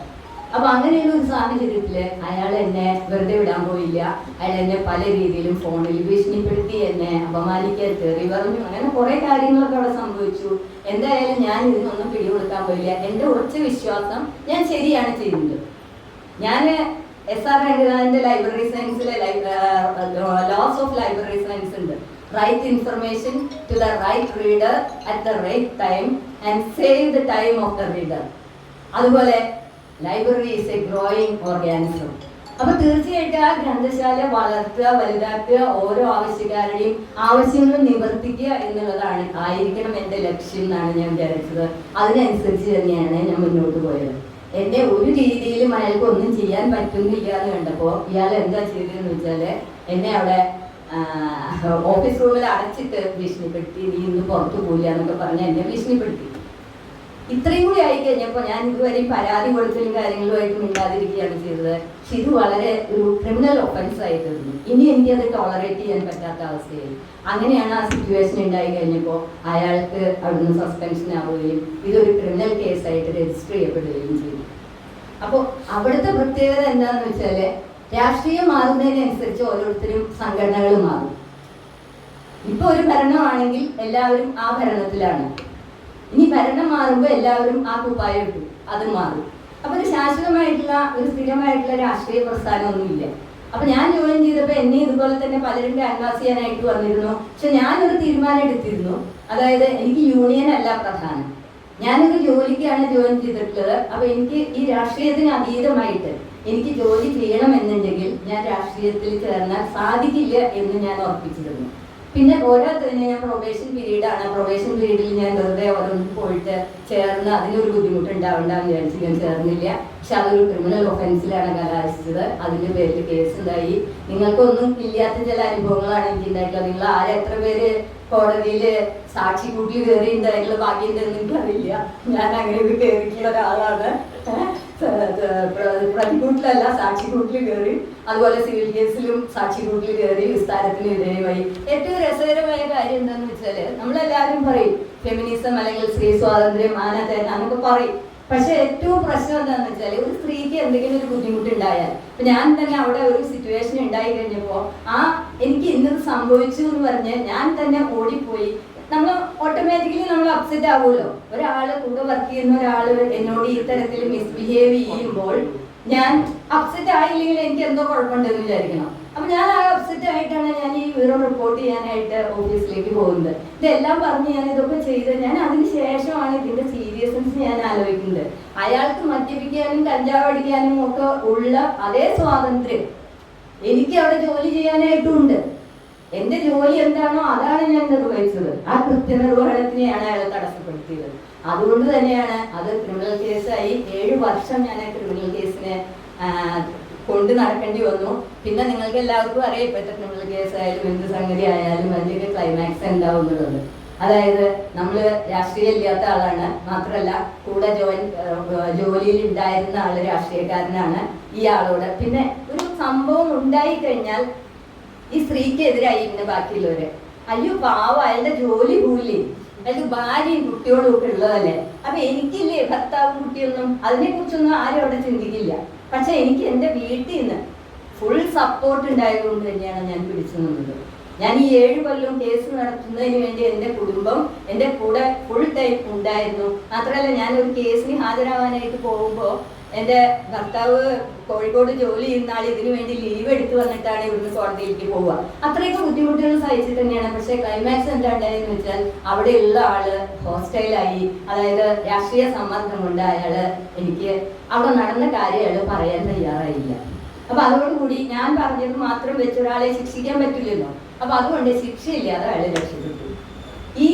അപ്പൊ അങ്ങനെയുള്ള ഒരു സാഹചര്യത്തിൽ അയാൾ എന്നെ വെറുതെ വിടാൻ പോയില്ല. അയാൾ എന്നെ പല രീതിയിലും ഫോണിൽ ഭീഷണിപ്പെടുത്തി എന്നെ അപമാനിക്കാൻ കയറി പറഞ്ഞു അങ്ങനെ കുറെ കാര്യങ്ങളൊക്കെ അവിടെ സംഭവിച്ചു. എന്തായാലും ഞാൻ ഇതിനൊന്നും പിടികൊടുക്കാൻ പോയില്ല. എന്റെ ഉറച്ച വിശ്വാസം ഞാൻ ശരിയാണ് ചെയ്യുന്നത്. ഞാൻ എസ് ആർ രംഗനാഥന്റെ ലൈബ്രറി സയൻസിലെ ലോസ് ഓഫ് ലൈബ്രറി സയൻസ് ഉണ്ട്. Right information to the right reader at the right time and save the time of the reader അതുപോലെ library is a growing organism അപ്പൊ തീർച്ചയായിട്ടും ആ ഗ്രന്ഥശാല വളർത്തുക വലുതാക്കുക ഓരോ ആവശ്യക്കാരുടെയും ആവശ്യങ്ങൾ നിവർത്തിക്കുക എന്നുള്ളതാണ് ആയിരിക്കണം എന്റെ ലക്ഷ്യം എന്നാണ് ഞാൻ വിചാരിച്ചത്. അതിനനുസരിച്ച് തന്നെയാണ് ഞാൻ മുന്നോട്ട് പോയത്. എന്റെ ഒരു രീതിയിലും അയാൾക്ക് ഒന്നും ചെയ്യാൻ പറ്റുന്നില്ല എന്ന് കണ്ടപ്പോ ഇയാൾ എന്താ ചെയ്തതെന്ന് വെച്ചാൽ എന്നെ അവിടെ ഓഫീസ് റൂമിൽ അടച്ചിട്ട് ഭീഷണിപ്പെടുത്തി നീ ഇന്ന് പുറത്തു പോയില്ല എന്നൊക്കെ പറഞ്ഞ് എന്നെ ഭീഷണിപ്പെടുത്തി. ഇത്രയും കൂടി ആയി കഴിഞ്ഞപ്പോൾ ഞാൻ ഇതുവരെയും പരാതി കൊടുക്കലും കാര്യങ്ങളുമായിട്ട് മിണ്ടാതിരിക്കുകയാണ് ചെയ്തത്. പക്ഷെ ഇത് വളരെ ഒരു ക്രിമിനൽ ഒഫൻസ് ആയി തീർന്നു. ഇനി എനിക്ക് അത് ടോളറേറ്റ് ചെയ്യാൻ പറ്റാത്ത അവസ്ഥയായി. അങ്ങനെയാണ് ആ സിറ്റുവേഷൻ ഉണ്ടായി കഴിഞ്ഞപ്പോൾ അയാൾക്ക് അവിടുന്ന് സസ്പെൻഷൻ ആവുകയും ഇതൊരു ക്രിമിനൽ കേസായിട്ട് രജിസ്റ്റർ ചെയ്യപ്പെടുകയും ചെയ്തു. അപ്പോൾ അവിടുത്തെ പ്രത്യേകത എന്താണെന്ന് വെച്ചാൽ രാഷ്ട്രീയം മാറുന്നതിനനുസരിച്ച് ഓരോരുത്തരും സംഘടനകൾ മാറും. ഇപ്പൊ ഒരു ഭരണമാണെങ്കിൽ എല്ലാവരും ആ ഭരണത്തിലാണ്. ഇനി ഭരണം മാറുമ്പോൾ എല്ലാവരും ആ കുപ്പായം ഇട്ടു. അത് മാറും. അപ്പൊ ഒരു ശാശ്വതമായിട്ടുള്ള ഒരു സ്ഥിരമായിട്ടുള്ള രാഷ്ട്രീയ പ്രസ്ഥാനമൊന്നുമില്ല. അപ്പൊ ഞാൻ ജോയിൻ ചെയ്തപ്പോൾ എന്നെ ഇതുപോലെ തന്നെ പലരും ക്യാൻവാസ് ചെയ്യാനായിട്ട് വന്നിരുന്നു. പക്ഷെ ഞാനൊരു തീരുമാനം എടുത്തിരുന്നു. അതായത് എനിക്ക് യൂണിയൻ അല്ല പ്രധാനം. ഞാനൊരു ജോലിക്കാണ് ജോയിൻ ചെയ്തിട്ടുള്ളത്. അപ്പൊ എനിക്ക് ഈ രാഷ്ട്രീയത്തിന് അതീതമായിട്ട് എനിക്ക് ജോലി ചെയ്യണമെന്നുണ്ടെങ്കിൽ ഞാൻ രാഷ്ട്രീയത്തിൽ ചേർന്നാൽ സാധിക്കില്ല എന്ന് ഞാൻ ഉറപ്പിച്ചിരുന്നു. പിന്നെ ഓരോരുത്തരും ഞാൻ പ്രൊബേഷൻ ആണ്. പ്രൊബേഷൻ പീരീഡിൽ ഞാൻ വെറുതെ ഓരോന്ന് പോയിട്ട് ചേർന്ന് അതിനൊരു ബുദ്ധിമുട്ട് ഉണ്ടാവണ്ടെന്ന് വിചാരിച്ച് ഞാൻ ചേർന്നില്ല. പക്ഷെ അതൊരു ക്രിമിനൽ ഒഫൻസിലാണ് കലാശിച്ചത്. അതിന്റെ പേരിൽ കേസ് ഉണ്ടായി. നിങ്ങൾക്കൊന്നും ഇല്ലാത്ത ചില അനുഭവങ്ങളാണ് എനിക്ക് ഉണ്ടായിട്ടുള്ളത് നിങ്ങൾ ആരെ എത്ര പേര് കോടതിയിൽ സാക്ഷി കൂട്ടി കയറി ഉണ്ടായിട്ടുള്ള ഭാഗ്യം ഉണ്ടെന്ന് എനിക്കറിയില്ല. ഞാൻ അങ്ങനെ ഒരു കയറിയിട്ടുള്ള ഒരാളാണ്. പ്രതികൂട്ടിലല്ല സാക്ഷി കൂട്ടിൽ കയറി. അതുപോലെ സിവിൽ കേസിലും സാക്ഷി കൂട്ടിൽ കയറി വിസ്താരത്തിന് വിധേയമായി ഏറ്റവും രസകരമായ കാര്യം എന്താണെന്ന് വെച്ചാൽ നമ്മളെല്ലാവരും പറയും ഫെമിനിസം അല്ലെങ്കിൽ സ്ത്രീ സ്വാതന്ത്ര്യം മാനത്തേന എന്നൊക്കെ പറയും. പക്ഷെ ഏറ്റവും പ്രശ്നം എന്താണെന്ന് വെച്ചാൽ ഒരു സ്ത്രീക്ക് എന്തെങ്കിലും ഒരു ബുദ്ധിമുട്ടുണ്ടായാൽ ഇപ്പൊ ഞാൻ തന്നെ അവിടെ ഒരു സിറ്റുവേഷൻ ഉണ്ടായി കഴിഞ്ഞപ്പോ ആ എനിക്ക് ഇന്നത് സംഭവിച്ചു എന്ന് പറഞ്ഞ് ഞാൻ തന്നെ ഓടിപ്പോയി നമ്മൾ ഓട്ടോമാറ്റിക്കലി നമ്മൾ അപ്സെറ്റ് ആവുമല്ലോ. ഒരാൾ കൂടെ വർക്ക് ചെയ്യുന്ന ഒരാൾ എന്നോട് ഈ തരത്തിൽ മിസ്ബിഹേവ് ചെയ്യുമ്പോൾ ഞാൻ അപ്സെറ്റ് ആയില്ലെങ്കിൽ എനിക്ക് എന്തോ കുഴപ്പമുണ്ടെന്ന് വിചാരിക്കണം. അപ്പൊ ഞാൻ ആ അപ്സെറ്റ് ആയിട്ടാണ് ഞാൻ ഈ വിവരം റിപ്പോർട്ട് ചെയ്യാനായിട്ട് ഓഫീസിലേക്ക് പോകുന്നത്. ഇതെല്ലാം പറഞ്ഞ് ഞാൻ ഇതൊക്കെ ചെയ്ത് ഞാൻ അതിന് ശേഷമാണ് ഇതിന്റെ സീരിയസ്നെസ് ഞാൻ ആലോചിക്കുന്നത്. അയാൾക്ക് മദ്യപിക്കാനും കഞ്ചാവ് അടിക്കാനും ഒക്കെ ഉള്ള അതേ സ്വാതന്ത്ര്യം എനിക്ക് അവിടെ ജോലി ചെയ്യാനായിട്ടും ഉണ്ട്. എന്റെ ജോലി എന്താണോ അതാണ് ഞാൻ നിർവഹിച്ചത്. ആ കൃത്യനിർവഹണത്തിനെയാണ് അയാൾ തടസ്സപ്പെടുത്തിയത്. അതുകൊണ്ട് തന്നെയാണ് അത് ക്രിമിനൽ കേസായി ഏഴു വർഷം ഞാൻ ക്രിമിനൽ കേസിനെ കൊണ്ട് നടക്കേണ്ടി വന്നു. പിന്നെ നിങ്ങൾക്ക് എല്ലാവർക്കും അറിയാം ഇപ്പോഴത്തെ ക്രിമിനൽ കേസായാലും എന്ത് സംഗതി ആയാലും അതിന്റെയൊക്കെ ക്ലൈമാക്സ് ഉണ്ടാവുന്നുള്ളത് അതായത് നമ്മൾ രാഷ്ട്രീയം ഇല്ലാത്ത ആളാണ്. മാത്രമല്ല കൂടെ ജോയിൻ ജോലിയിൽ ഉണ്ടായിരുന്ന ആൾ രാഷ്ട്രീയക്കാരനാണ് ഈ ആളോട്. പിന്നെ ഒരു സംഭവം ഉണ്ടായി കഴിഞ്ഞാൽ ഈ സ്ത്രീക്ക് എതിരായി ഇന്ന് ബാക്കിയുള്ളവര്. അയ്യോ പാവ അയാളുടെ ജോലി പോയില്ലേ അയാൾക്ക് ഭാര്യയും കുട്ടിയോടും ഒക്കെ ഉള്ളതല്ലേ? അപ്പൊ എനിക്കില്ലേ ഭർത്താവും കുട്ടിയൊന്നും അതിനെ കുറിച്ചൊന്നും ആരും അവിടെ ചിന്തിക്കില്ല. പക്ഷെ എനിക്ക് എന്റെ വീട്ടിൽ നിന്ന് ഫുൾ സപ്പോർട്ട് ഉണ്ടായതുകൊണ്ട് തന്നെയാണ് ഞാൻ പിടിച്ചു നിന്നത്. ഞാൻ ഈ ഏഴ് കൊല്ലം കേസ് നടത്തുന്നതിന് വേണ്ടി എന്റെ കുടുംബം എന്റെ കൂടെ ഫുൾ ടൈം ഉണ്ടായിരുന്നു. മാത്രമല്ല ഞാൻ ഒരു കേസിന് ഹാജരാവാനായിട്ട് പോകുമ്പോൾ എന്റെ ഭർത്താവ് കോഴിക്കോട് ജോലി ചെയ്യുന്ന ആൾ ഇതിനു വേണ്ടി ലീവ് എടുത്തു വന്നിട്ടാണ് ഇവിടുന്ന് കോടതിയിലേക്ക് പോവുക. അത്രയൊക്കെ ബുദ്ധിമുട്ടുകൾ സഹിച്ചിട്ട് തന്നെയാണ്. പക്ഷേ ക്ലൈമാക്സ് എന്താ ഉണ്ടായെന്ന് വെച്ചാൽ അവിടെയുള്ള ആൾ ഹോസ്റ്റൈലായി അതായത് രാഷ്ട്രീയ സമ്മർദ്ദം കൊണ്ട് അയാൾ എനിക്ക് അവിടെ നടന്ന കാര്യം പറയാൻ തയ്യാറായില്ല. അപ്പൊ അതോടുകൂടി ഞാൻ പറഞ്ഞത് മാത്രം വെച്ച് ഒരാളെ ശിക്ഷിക്കാൻ പറ്റില്ലല്ലോ. അപ്പൊ അതുകൊണ്ട് ശിക്ഷയില്ലാതെ അയാളെ രക്ഷപ്പെട്ടു. ഈ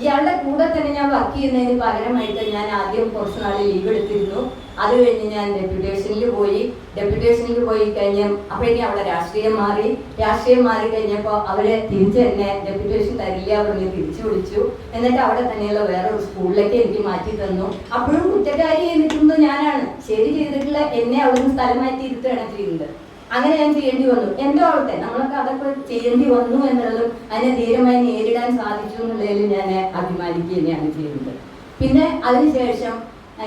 ഇയാളുടെ കൂടെ തന്നെ ഞാൻ വർക്ക് ചെയ്യുന്നതിന് പകരമായിട്ട് ഞാൻ ആദ്യം കുറച്ച് ലീവ് എടുത്തിരുന്നു. അത് കഴിഞ്ഞ് ഞാൻ ഡെപ്യൂട്ടേഷനിൽ പോയി. ഡെപ്യൂട്ടേഷനിൽ പോയി കഴിഞ്ഞ അപ്പൊ എനിക്ക് അവിടെ രാഷ്ട്രീയം മാറി. രാഷ്ട്രീയം മാറി കഴിഞ്ഞപ്പോൾ അവർ തിരിച്ച് എന്നെ ഡെപ്യൂട്ടേഷൻ തരില്ല പറഞ്ഞ് തിരിച്ചു വിളിച്ചു. എന്നിട്ട് അവിടെ തന്നെയുള്ള വേറെ ഒരു സ്കൂളിലേക്ക് എനിക്ക് മാറ്റി തന്നു. അപ്പോഴും കുറ്റക്കാരി ചെയ്തിട്ടുണ്ട് ഞാനാണ്. ശരി ചെയ്തിട്ടുള്ള എന്നെ അവിടുന്ന് സ്ഥലം മാറ്റി ഇരുത്തുകയാണ് ചെയ്യുന്നത് അങ്ങനെ ഞാൻ ചെയ്യേണ്ടി വന്നു. എന്തോ ആവട്ടെ നമ്മളൊക്കെ അതൊക്കെ ചെയ്യേണ്ടി വന്നു എന്നുള്ളതും അതിനെ ധീരമായി നേരിടാൻ സാധിച്ചു എന്നുള്ളതിൽ ഞാൻ അഭിമാനിക്കുക തന്നെയാണ് ചെയ്യുന്നത്. പിന്നെ അതിനുശേഷം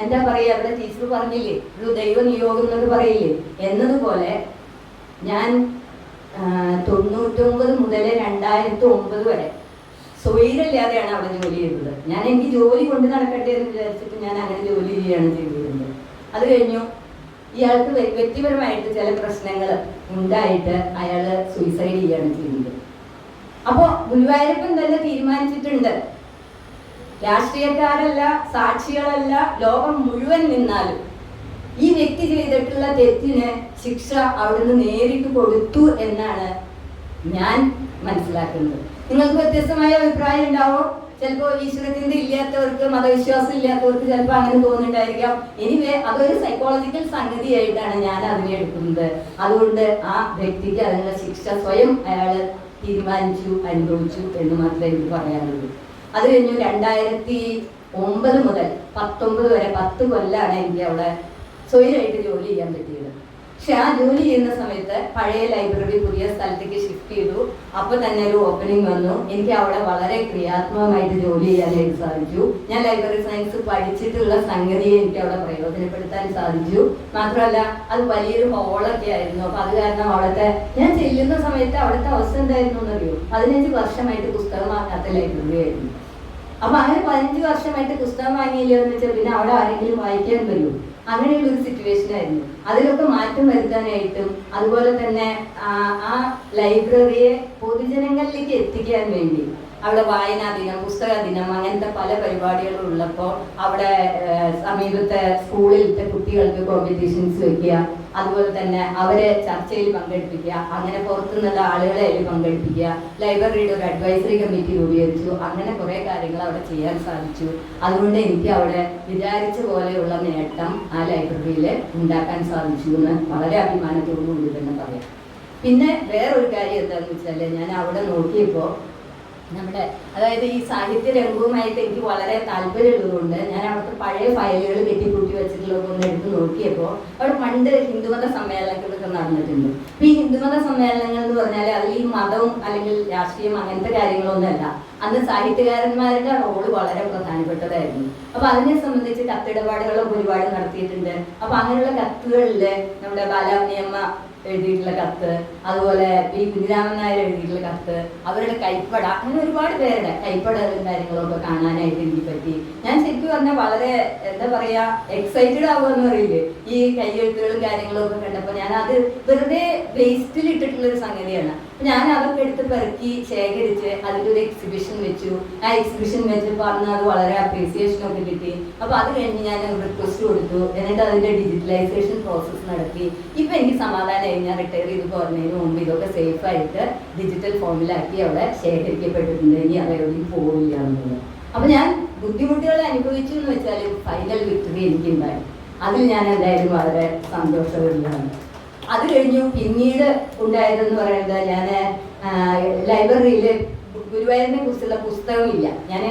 എന്താ പറയുക അവിടെ ടീച്ചർ പറഞ്ഞില്ലേ ഒരു ദൈവ നിയോഗം എന്നൊക്കെ പറയില്ലേ? എന്നതുപോലെ ഞാൻ തൊണ്ണൂറ്റൊമ്പത് മുതൽ രണ്ടായിരത്തി ഒമ്പത് വരെ സ്വൈരല്ലാതെയാണ് അവിടെ ജോലി ചെയ്തത്. ഞാൻ എനിക്ക് ജോലി കൊണ്ട് നടക്കട്ടെ എന്ന് വിചാരിച്ചിട്ട് ഞാൻ അങ്ങനെ ജോലി ചെയ്യുകയാണ് ചെയ്തിരുന്നത്. അത് കഴിഞ്ഞു. ഇയാൾക്ക് വ്യക്തിപരമായിട്ട് ചില പ്രശ്നങ്ങൾ ഉണ്ടായിട്ട് അയാൾ സൂയിസൈഡ് ചെയ്യുകയാണ് ചെയ്യുന്നത്. അപ്പോൾ ഗുരുവായൂരപ്പൻ തന്നെ തീരുമാനിച്ചിട്ടുണ്ട്. രാഷ്ട്രീയക്കാരല്ല സാക്ഷികളല്ല ലോകം മുഴുവൻ നിന്നാലും ഈ വ്യക്തി ചെയ്തിട്ടുള്ള തെറ്റിന് ശിക്ഷ അവിടുന്ന് നേരിട്ട് കൊടുത്തു എന്നാണ് ഞാൻ മനസ്സിലാക്കുന്നത്. നിങ്ങൾക്ക് വ്യത്യസ്തമായ അഭിപ്രായം ഉണ്ടാവും? ചിലപ്പോൾ ഈശ്വരത്തിന്റെ ഇല്ലാത്തവർക്ക് മതവിശ്വാസം ഇല്ലാത്തവർക്ക് ചിലപ്പോൾ അങ്ങനെ തോന്നുന്നുണ്ടായിരിക്കാം. എനിവേ അതൊരു സൈക്കോളജിക്കൽ സംഗതിയായിട്ടാണ് ഞാൻ അതിനെ എടുക്കുന്നത്. അതുകൊണ്ട് ആ വ്യക്തിക്ക് അതിനുള്ള ശിക്ഷ സ്വയം അയാൾ തീരുമാനിച്ചു അനുഭവിച്ചു എന്ന് മാത്രമേ എനിക്ക് പറയാനുള്ളൂ. അത് കഴിഞ്ഞു രണ്ടായിരത്തി ഒമ്പത് മുതൽ പത്തൊമ്പത് വരെ പത്ത് കൊല്ലാണ് എനിക്ക് അവിടെ സ്വയമായിട്ട് ജോലി ചെയ്യാൻ പറ്റിയത്. പക്ഷെ ആ ജോലി ചെയ്യുന്ന സമയത്ത് പഴയ ലൈബ്രറി പുതിയ സ്ഥലത്തേക്ക് ഷിഫ്റ്റ് ചെയ്തു. അപ്പൊ തന്നെ ഒരു ഓപ്പണിംഗ് വന്നു. എനിക്ക് അവിടെ വളരെ ക്രിയാത്മകമായിട്ട് ജോലി ചെയ്യാനായിട്ട് സാധിച്ചു. ഞാൻ ലൈബ്രറി സയൻസ് പഠിച്ചിട്ടുള്ള സംഗതിയെ എനിക്ക് അവിടെ പ്രയോജനപ്പെടുത്താൻ സാധിച്ചു. മാത്രമല്ല അത് വലിയൊരു ഹോളൊക്കെ ആയിരുന്നു. അപ്പൊ അത് കാരണം അവിടുത്തെ ഞാൻ ചെല്ലുന്ന സമയത്ത് അവിടുത്തെ അവസ്ഥ എന്തായിരുന്നു എന്നറിയോ? പതിനഞ്ച് വർഷമായിട്ട് പുസ്തകമാക്കാത്ത ലൈബ്രറി ആയിരുന്നു. അപ്പൊ അങ്ങനെ പതിനഞ്ച് വർഷമായിട്ട് പുസ്തകം വാങ്ങിയില്ല എന്ന് വെച്ചാൽ പിന്നെ അവിടെ ആരെങ്കിലും വായിക്കാൻ വരുമോ അങ്ങനെയുള്ള ഒരു സിറ്റുവേഷൻ ആയിരുന്നു. അതിലൊക്കെ മാറ്റം വരുത്താനായിട്ടും അതുപോലെ തന്നെ ആ ലൈബ്രറിയെ പൊതുജനങ്ങളിലേക്ക് എത്തിക്കാൻ വേണ്ടി. അവിടെ വായനാ ദിനം പുസ്തക ദിനം അങ്ങനത്തെ പല പരിപാടികളും ഉള്ളപ്പോൾ അവിടെ സമീപത്തെ സ്കൂളിലത്തെ കുട്ടികൾക്ക് കോമ്പറ്റീഷൻസ് വെക്കുക അതുപോലെ തന്നെ അവരെ ചർച്ചയിൽ പങ്കെടുപ്പിക്കുക അങ്ങനെ പുറത്തുനിന്നുള്ള ആളുകളെ അതിൽ പങ്കെടുപ്പിക്കുക ലൈബ്രറിയുടെ ഒരു അഡ്വൈസറി കമ്മിറ്റി രൂപീകരിച്ചു അങ്ങനെ കുറേ കാര്യങ്ങൾ അവിടെ ചെയ്യാൻ സാധിച്ചു. അതുകൊണ്ട് എനിക്ക് അവിടെ വിചാരിച്ച പോലെയുള്ള നേട്ടം ആ ലൈബ്രറിയിൽ ഉണ്ടാക്കാൻ സാധിച്ചു എന്ന് വളരെ അഭിമാനത്തോടു കൂടി തന്നെ പറയാം. പിന്നെ വേറൊരു കാര്യം എന്താണെന്ന് വെച്ചാൽ ഞാൻ അവിടെ നോക്കിയപ്പോൾ നമ്മുടെ അതായത് ഈ സാഹിത്യ രംഗവുമായിട്ട് എനിക്ക് വളരെ താല്പര്യമുള്ളതുകൊണ്ട് ഞാൻ അവിടുത്തെ പഴയ ഫയലുകൾ കെട്ടിക്കൂട്ടി വെച്ചിട്ടുള്ളതൊക്കെ ഒന്ന് എടുത്ത് നോക്കിയപ്പോൾ അവിടെ പണ്ട് ഹിന്ദുമത സമ്മേളനങ്ങളൊക്കെ നടന്നിട്ടുണ്ട്. അപ്പൊ ഈ ഹിന്ദുമത സമ്മേളനങ്ങൾ എന്ന് പറഞ്ഞാൽ അതിൽ ഈ മതവും അല്ലെങ്കിൽ രാഷ്ട്രീയം അങ്ങനത്തെ കാര്യങ്ങളൊന്നുമല്ല. അന്ന് സാഹിത്യകാരന്മാരുടെ റോൾ വളരെ പ്രധാനപ്പെട്ടതായിരുന്നു. അപ്പൊ അതിനെ സംബന്ധിച്ച് കത്തിടപാടുകളൊക്കെ ഒരുപാട് നടത്തിയിട്ടുണ്ട്. അപ്പൊ അങ്ങനെയുള്ള കത്തുകളിൽ നമ്മുടെ ബാലാമണിയമ്മ എഴുതിയിട്ടുള്ള കത്ത് അതുപോലെ പി കുഞ്ഞിരാമൻ നായർ എഴുതിയിട്ടുള്ള കത്ത് അവരുടെ കൈപ്പട അങ്ങനെ ഒരുപാട് പേരുടെ കൈപ്പടകളും കാര്യങ്ങളൊക്കെ കാണാനായിട്ട് എനിക്ക് പറ്റി. ഞാൻ ശരിക്കും പറഞ്ഞാൽ വളരെ എന്താ പറയാ എക്സൈറ്റഡ് ആവുക എന്ന് പറയില്ലേ? ഈ കൈയെഴുത്തുകളും കാര്യങ്ങളും ഒക്കെ കണ്ടപ്പോൾ ഞാൻ അത് വെറുതെ വേസ്റ്റിൽ ഇട്ടിട്ടുള്ള ഒരു സംഗതിയാണ്. ഞാൻ അതൊക്കെ എടുത്ത് പെറുക്കി ശേഖരിച്ച് അതിന്റെ ഒരു എക്സിബിഷൻ വെച്ചു. ആ എക്സിബിഷൻ വെച്ചപ്പോൾ അന്ന് അത് വളരെ അപ്രീസിയേഷൻ ഒക്കെ കിട്ടി. അപ്പൊ അത് കഴിഞ്ഞ് ഞാൻ റിക്വസ്റ്റ് കൊടുത്തു. എന്നിട്ട് അതിന്റെ ഡിജിറ്റലൈസേഷൻ പ്രോസസ്സ് നടത്തി. ഇപ്പൊ എനിക്ക് സമാധാനമായി ഞാൻ റിട്ടയർ ചെയ്ത് പോകുന്നതിന് മുമ്പ് ഇതൊക്കെ സേഫ് ആയിട്ട് ഡിജിറ്റൽ ഫോമിലാക്കി അവിടെ ശേഖരിക്കപ്പെട്ടിട്ടുണ്ട്. ഇനി അതെവിടെയും പോവില്ല എന്നുള്ളത്. അപ്പൊ ഞാൻ ബുദ്ധിമുട്ടുകൾ അനുഭവിച്ചു എന്ന് വെച്ചാൽ ഫൈനൽ വിക്ടറി എനിക്കുണ്ടായി. അതിൽ ഞാൻ എന്തായാലും വളരെ സന്തോഷവതിയാണ്. അത് കഴിഞ്ഞു പിന്നീട് ഉണ്ടായതെന്ന് പറയുന്നത് ഞാൻ ലൈബ്രറിയിൽ ഗുരുവായൂരിനെ കുറിച്ചുള്ള പുസ്തകമില്ല. ഞാൻ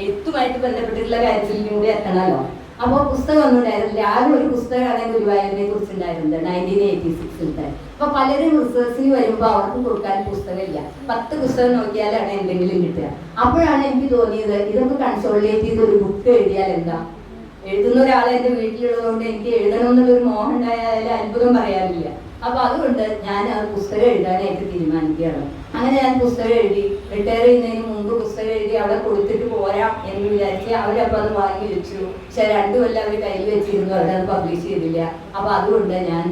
എഴുത്തുമായിട്ട് ബന്ധപ്പെട്ടിട്ടുള്ള കാര്യത്തിലും കൂടി എത്തണമല്ലോ. അപ്പോൾ പുസ്തകം ഒന്നും ഉണ്ടായിരുന്നില്ല. ആകെ ഒരു പുസ്തകമാണ് ഗുരുവായൂരിനെ കുറിച്ച് ഉണ്ടായിരുന്നത് നയന്റീൻ എയ്റ്റി സിക്സിലത്തെ അപ്പൊ പലരും റിസേഴ്സിന് വരുമ്പോൾ അവർക്ക് കൊടുക്കാൻ പുസ്തകമില്ല. പത്ത് പുസ്തകം നോക്കിയാലാണ് എന്തെങ്കിലും കിട്ടുക. അപ്പോഴാണ് എനിക്ക് തോന്നിയത് ഇതൊക്കെ കൺസോളിഡേറ്റ് ചെയ്ത് ഒരു ബുക്ക് എഴുതിയാൽ എന്താ? എഴുതുന്ന ഒരാളെ എന്റെ വീട്ടിലുള്ളതുകൊണ്ട് എനിക്ക് എഴുതണം എന്നുള്ളൊരു മോഹം ഉണ്ടായാലും അത്ഭുതം പറയാറില്ല അപ്പൊ അതുകൊണ്ട് ഞാൻ ആ പുസ്തകം എഴുതാനായിട്ട് തീരുമാനിക്കുകയാണ്. അങ്ങനെ ഞാൻ പുസ്തകം എഴുതി റിട്ടയർ ചെയ്യുന്നതിന് മുമ്പ് പുസ്തകം എഴുതി അവിടെ കൊടുത്തിട്ട് പോരാം എന്ന് വിചാരിച്ച് അവരപ്പോൾ അത് വാങ്ങി വെച്ചു. പക്ഷെ രണ്ടു കൊല്ലം അവർ കയ്യിൽ വെച്ചിരുന്നു അവരത് പബ്ലിഷ് ചെയ്തില്ല. അപ്പൊ അതുകൊണ്ട് ഞാൻ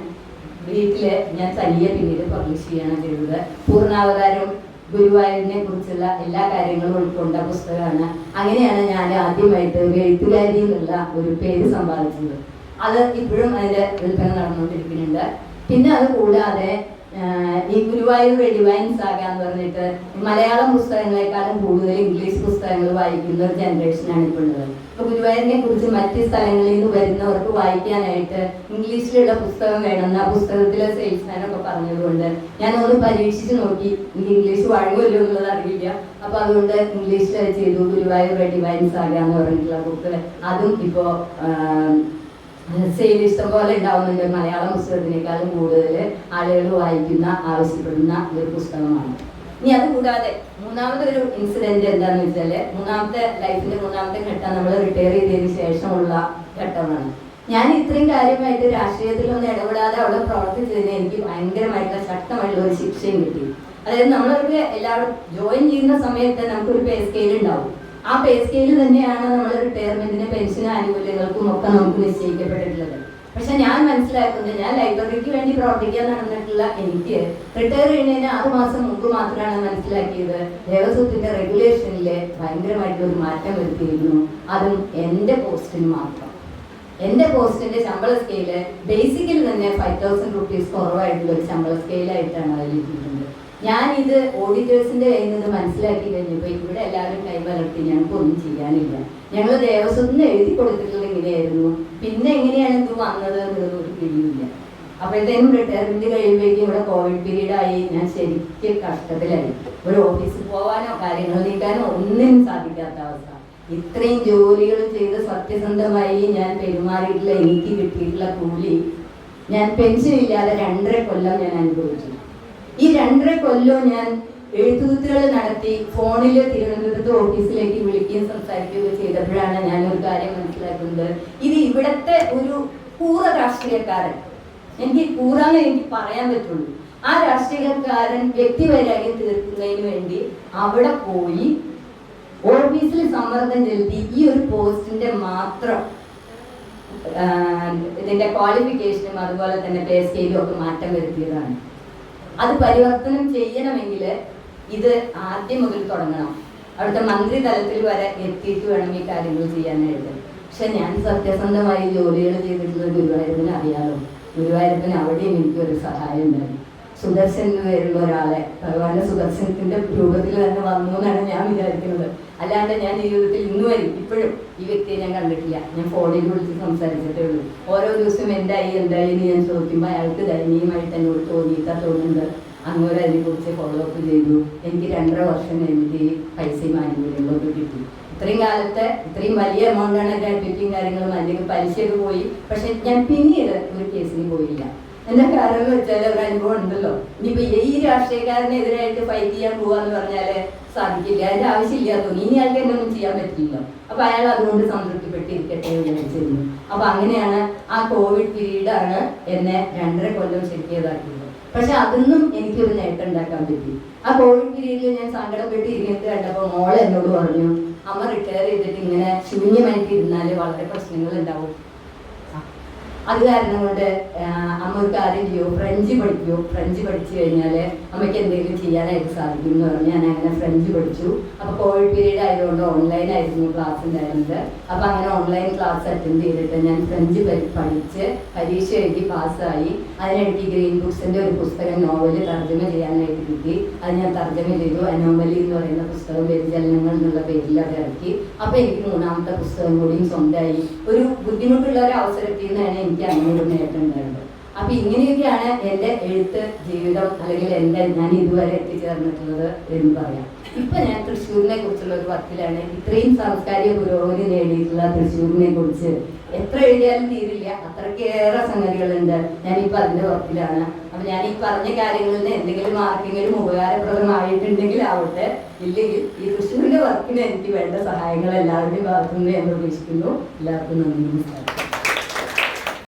വീട്ടിൽ ഞാൻ തനിയെ പിന്നീട് പബ്ലിഷ് ചെയ്യാണ് ചെയ്തത്. പൂർണാവതാരം ഗുരുവായൂരിനെ കുറിച്ചുള്ള എല്ലാ കാര്യങ്ങളും ഉൾക്കൊണ്ട പുസ്തകമാണ്. അങ്ങനെയാണ് ഞാൻ ആദ്യമായിട്ട് ഒരു എഴുത്തുകാരി എന്നുള്ള ഒരു പേര് സമ്പാദിച്ചത്. അത് ഇപ്പോഴും അതിന്റെ വിൽപ്പന നടന്നുകൊണ്ടിരിക്കുന്നുണ്ട്. പിന്നെ അത് കൂടാതെ ഈ ഗുരുവായൂർ ഡിവൈൻ സാഗ എന്ന് പറഞ്ഞിട്ട് മലയാളം പുസ്തകങ്ങളെക്കാളും കൂടുതൽ ഇംഗ്ലീഷ് പുസ്തകങ്ങൾ വായിക്കുന്ന ഒരു ജനറേഷനാണ് ഇപ്പോൾ ഉള്ളത്. അപ്പൊ ഗുരുവായൂരിനെ കുറിച്ച് മറ്റ് സ്ഥലങ്ങളിൽ നിന്ന് വരുന്നവർക്ക് വായിക്കാനായിട്ട് ഇംഗ്ലീഷിലുള്ള പുസ്തകം വേണമെന്ന് ആ പുസ്തകത്തിലെ സെയിൽസ്മാൻ ഒക്കെ പറഞ്ഞതുകൊണ്ട് ഞാൻ ഒന്ന് പരീക്ഷിച്ച് നോക്കി. ഇംഗ്ലീഷ് വഴങ്ങുമല്ലോ എന്നുള്ളത് അറിയില്ല. അപ്പൊ അതുകൊണ്ട് ഇംഗ്ലീഷിൽ ചെയ്തു. ഗുരുവായൂർ ഡിവൈൻ സാഗ എന്ന് പറഞ്ഞിട്ടുള്ള ബുക്ക് അതും ഇപ്പോ സെയിൽ ഇഷ്ടം പോലെ ഉണ്ടാവുന്നുണ്ട്. മലയാള പുസ്തകത്തിനേക്കാളും കൂടുതൽ ആളുകൾ വായിക്കുന്ന ആവശ്യപ്പെടുന്ന ഒരു പുസ്തകമാണ്. ഇനി അത് കൂടാതെ മൂന്നാമത്തെ ഒരു ഇൻസിഡന്റ് എന്താന്ന് വെച്ചാൽ മൂന്നാമത്തെ ലൈഫിന്റെ മൂന്നാമത്തെ ഘട്ടം നമ്മൾ റിട്ടയർ ചെയ്തതിന് ശേഷമുള്ള ഘട്ടമാണ്. ഞാൻ ഇത്രയും കാര്യമായിട്ട് രാഷ്ട്രീയത്തിലൊന്നും ഇടപെടാതെ അവിടെ പ്രവർത്തിച്ചതിന് എനിക്ക് ഭയങ്കരമായിട്ടുള്ള ശക്തമായിട്ടുള്ള ഒരു ശിക്ഷയും കിട്ടി. അതായത് നമ്മളൊക്കെ എല്ലാവരും ജോയിൻ ചെയ്യുന്ന സമയത്ത് നമുക്കൊരു പേ സ്കെയിൽ ഉണ്ടാവും. ആ പേ സ്കെയിൽ തന്നെയാണ് നമ്മൾ റിട്ടയർമെന്റിന് പെൻഷൻ ആനുകൂല്യങ്ങൾക്കും ഒക്കെ നമുക്ക് നിശ്ചയിക്കപ്പെട്ടിട്ടുള്ളത്. പക്ഷെ ഞാൻ മനസ്സിലാക്കുന്നത് ഞാൻ ലൈബ്രറിക്ക് വേണ്ടി പ്രവർത്തിക്കാൻ നടന്നിട്ടുള്ള എനിക്ക് റിട്ടയർ ചെയ്യുന്നതിന് ആറ് മാസം മുമ്പ് മാത്രമാണ് മനസ്സിലാക്കിയത്. ദേവസ്വത്തിന്റെ റെഗുലേഷനിൽ ഭയങ്കരമായിട്ട് ഒരു മാറ്റം വരുത്തിയിരുന്നു. അതും എന്റെ പോസ്റ്റിന് മാത്രം. എന്റെ പോസ്റ്റിന്റെ ശമ്പള സ്കെയിൽ ബേസിക്കലി തന്നെ ഫൈവ് തൗസൻഡ് റുപ്പീസ് കുറവായിട്ടുള്ള ഒരു ശമ്പള സ്കെയിലായിട്ടാണ് ഇട്ടിട്ടുണ്ട് ഞാൻ ഇത് ഓഡിറ്റേഴ്സിന്റെ കയ്യിൽ നിന്ന് മനസ്സിലാക്കി കഴിഞ്ഞപ്പോൾ ഇവിടെ എല്ലാവരും കൈ വളർത്തി ഞങ്ങൾക്ക് ഒന്നും ചെയ്യാനില്ല ഞങ്ങൾ ദേവസ്വത്തിന് എഴുതി കൊടുത്തിട്ടുള്ളത് ഇങ്ങനെയായിരുന്നു പിന്നെ എങ്ങനെയാണ് ഇത് വന്നത് എന്നുള്ളത് ഒരു പിടിയില്ല അപ്പോഴത്തേനും റിട്ടയർമെന്റ് കഴിയുമ്പോഴേക്കും ഇവിടെ കോവിഡ് ആയി. ഞാൻ ശരിക്കും കഷ്ടത്തിലായി. ഒരു ഓഫീസിൽ പോവാനോ കാര്യങ്ങൾ നീക്കാനോ ഒന്നിനും സാധിക്കാത്ത അവസ്ഥ. ഇത്രയും ജോലികൾ ചെയ്ത് സത്യസന്ധമായി ഞാൻ പെരുമാറിയിട്ടുള്ള എനിക്ക് കിട്ടിയിട്ടുള്ള കൂലി ഞാൻ പെൻഷൻ ഇല്ലാതെ രണ്ടര കൊല്ലം ഞാൻ അനുഭവിച്ചു. ഈ രണ്ടര കൊല്ലവും ഞാൻ എഴുത്തുകുത്തുകൾ നടത്തി ഫോണിൽ തിരുവനന്തപുരത്ത് ഓഫീസിലേക്ക് വിളിക്കുകയും സംസാരിക്കുകയും ചെയ്തപ്പോഴാണ് ഞാൻ ഒരു കാര്യം മനസ്സിലാക്കുന്നത്. ഇത് ഇവിടത്തെ ഒരു പൂർവ രാഷ്ട്രീയക്കാരൻ. എനിക്ക് കൂറാന്ന് എനിക്ക് പറയാൻ പറ്റുള്ളൂ. ആ രാഷ്ട്രീയക്കാരൻ വ്യക്തിവൈരാഗ്യം തീർക്കുന്നതിന് വേണ്ടി അവിടെ പോയി ഓഫീസിൽ സമ്മർദ്ദം ചെലുത്തി ഈ ഒരു പോസ്റ്റിന്റെ മാത്രം ഇതിന്റെ ക്വാളിഫിക്കേഷനും അതുപോലെ തന്നെ പേ സ്കെയിലും ഒക്കെ മാറ്റം വരുത്തിയതാണ്. അത് പരിവർത്തനം ചെയ്യണമെങ്കിൽ ഇത് ആദ്യം മുതൽ തുടങ്ങണം. അവിടുത്തെ മന്ത്രി തലത്തിൽ വരെ എത്തിയിട്ട് വേണം ഈ കാര്യങ്ങൾ ചെയ്യാനായിട്ട് പക്ഷെ ഞാൻ സത്യസന്ധമായി ജോലികൾ ചെയ്തിട്ടുള്ള ഗുരുവായൂരപ്പന് അറിയാമോ ഗുരുവായൂരപ്പന് അവിടെയും എനിക്കൊരു സഹായം ഉണ്ടായി സുദർശൻ എന്ന് പേരുള്ള ഒരാളെ ഭഗവാന്റെ സുദർശനത്തിന്റെ രൂപത്തിൽ തന്നെ വന്നു എന്നാണ് ഞാൻ വിചാരിക്കുന്നത്. അല്ലാണ്ട് ഞാൻ ജീവിതത്തിൽ ഇന്ന് വരും. ഇപ്പോഴും ഈ വ്യക്തിയെ ഞാൻ കണ്ടിട്ടില്ല. ഞാൻ ഫോണിൽ വിളിച്ച് സംസാരിച്ചിട്ടേ ഉള്ളൂ. ഓരോ ദിവസവും എന്തായി എന്തായി എന്ന് ഞാൻ ചോദിക്കുമ്പോൾ അയാൾക്ക് ദയനീയമായിട്ട് എന്നോട് തോന്നിയിട്ടാ തോന്നുന്നുണ്ട് അങ്ങോട്ട് അതിനെക്കുറിച്ച് ഫോളോ അപ്പ് ചെയ്തു. എനിക്ക് രണ്ടര വർഷം എനിക്ക് ഈ പൈസയും ആനുകൂല്യങ്ങളൊക്കെ കിട്ടി. ഇത്രയും കാലത്തെ ഇത്രയും വലിയ എമൗണ്ടാണ് ഗ്രാറ്റുവിറ്റിയും കാര്യങ്ങളും. അല്ലെങ്കിൽ പലിശയൊക്കെ പോയി. പക്ഷെ ഞാൻ പിന്നീട് ഒരു കേസിന് പോയില്ല. എന്താ കാരണം വെച്ചാൽ ഒരു അനുഭവം ഉണ്ടല്ലോ. ഇനിയിപ്പോ ഈ രാഷ്ട്രീയക്കാരനെതിരായിട്ട് ഫൈറ്റ് ചെയ്യാൻ പോവാന്ന് പറഞ്ഞാൽ സാധിക്കില്ല. അതിന്റെ ആവശ്യമില്ല തോന്നി ഇനി അയാൾക്ക് എന്നൊന്നും ചെയ്യാൻ പറ്റില്ല അപ്പൊ അയാൾ അതുകൊണ്ട് സംതൃപ്തിപ്പെട്ടിരിക്കട്ടെ എന്ന് വിചാരിച്ചിരുന്നു അപ്പൊ അങ്ങനെയാണ് ആ കോവിഡ് പീരീഡ് ആണ് എന്നെ രണ്ടര കൊല്ലം ശരിക്കിയതാക്കിയത് പക്ഷെ അതൊന്നും എനിക്കൊരു നേട്ടം ഉണ്ടാക്കാൻ പറ്റി. ആ കോവിഡ് പീരീഡിൽ ഞാൻ സങ്കടപ്പെട്ട് ഇരുന്നിട്ട് കണ്ടപ്പോൾ മോൾ എന്നോട് പറഞ്ഞു അമ്മ റിട്ടയർ ചെയ്തിട്ട് ഇങ്ങനെ ശൂന്യമായിട്ട് ഇരുന്നാൽ വളരെ പ്രശ്നങ്ങൾ ഉണ്ടാവും. അത് കാരണം കൊണ്ട് അമ്മ ഒരു കാര്യം ഫ്രഞ്ച് പഠിക്കൂ. ഫ്രഞ്ച് പഠിച്ചു കഴിഞ്ഞാൽ അമ്മയ്ക്ക് എന്തെങ്കിലും ചെയ്യാനായിട്ട് സാധിക്കും എന്ന് പറഞ്ഞ് ഞാൻ അങ്ങനെ ഫ്രഞ്ച് പഠിച്ചു. അപ്പോൾ കോവിഡ് പീരീഡ് ആയതുകൊണ്ട് ഓൺലൈൻ ആയിരുന്നു ക്ലാസ് ഉണ്ടായിരുന്നത്. അപ്പോൾ അങ്ങനെ ഓൺലൈൻ ക്ലാസ് അറ്റൻഡ് ചെയ്തിട്ട് ഞാൻ ഫ്രഞ്ച് പഠിച്ച് പരീക്ഷ എഴുതി പാസ്സായി അതിനെനിക്ക് ഗ്രീൻ ബുക്സിന്റെ ഒരു പുസ്തകം നോവൽ തർജമ ചെയ്യാനായിട്ട് കിട്ടി. അത് ഞാൻ തർജമ ചെയ്തു. അനോമലി എന്ന് പറയുന്ന പുസ്തകം വ്യതിചലനങ്ങൾ എന്നുള്ള പേരിൽ അത് ഇറക്കി. അപ്പോൾ എനിക്ക് മൂന്നാമത്തെ പുസ്തകം കൂടിയും സ്വന്തമായി. ഒരു ബുദ്ധിമുട്ടുള്ള ഒരു അവസരത്തിൽ നിന്നാണ് എനിക്ക് അങ്ങനെ ഒരു നേട്ടം ഉണ്ടായത്. അപ്പൊ ഇങ്ങനെയൊക്കെയാണ് എന്റെ എഴുത്ത് ജീവിതം അല്ലെങ്കിൽ എന്റെ ഞാൻ ഇതുവരെ എത്തിച്ചേർന്നിട്ടുള്ളത് എന്ന് പറയാം. ഇപ്പൊ ഞാൻ തൃശ്ശൂരിനെ കുറിച്ചുള്ള ഒരു വർക്കിലാണ്. ഇത്രയും സാംസ്കാരിക പുരോഗതി നേടിയിട്ടുള്ള തൃശ്ശൂരിനെ കുറിച്ച് എത്ര എഴുതിയാലും തീരില്ല. അത്രയ്ക്കേറെ സംഗതികളുണ്ട് ഞാനിപ്പോൾ അതിന്റെ വർക്കിലാണ്. അപ്പൊ ഞാൻ ഈ പറഞ്ഞ കാര്യങ്ങളിൽ എന്തെങ്കിലും ആർക്കെങ്കിലും ഉപകാരപ്രദമായിട്ടുണ്ടെങ്കിൽ ആവട്ടെ ഇല്ലെങ്കിൽ ഈ തൃശ്ശൂരിന്റെ വർക്കിന് എനിക്ക് വേണ്ട സഹായങ്ങൾ എല്ലാവരുടെയും ഭാഗത്തുനിന്ന് ഞാൻ പ്രതീക്ഷിക്കുന്നു. എല്ലാവർക്കും നന്ദി നമസ്കാരം.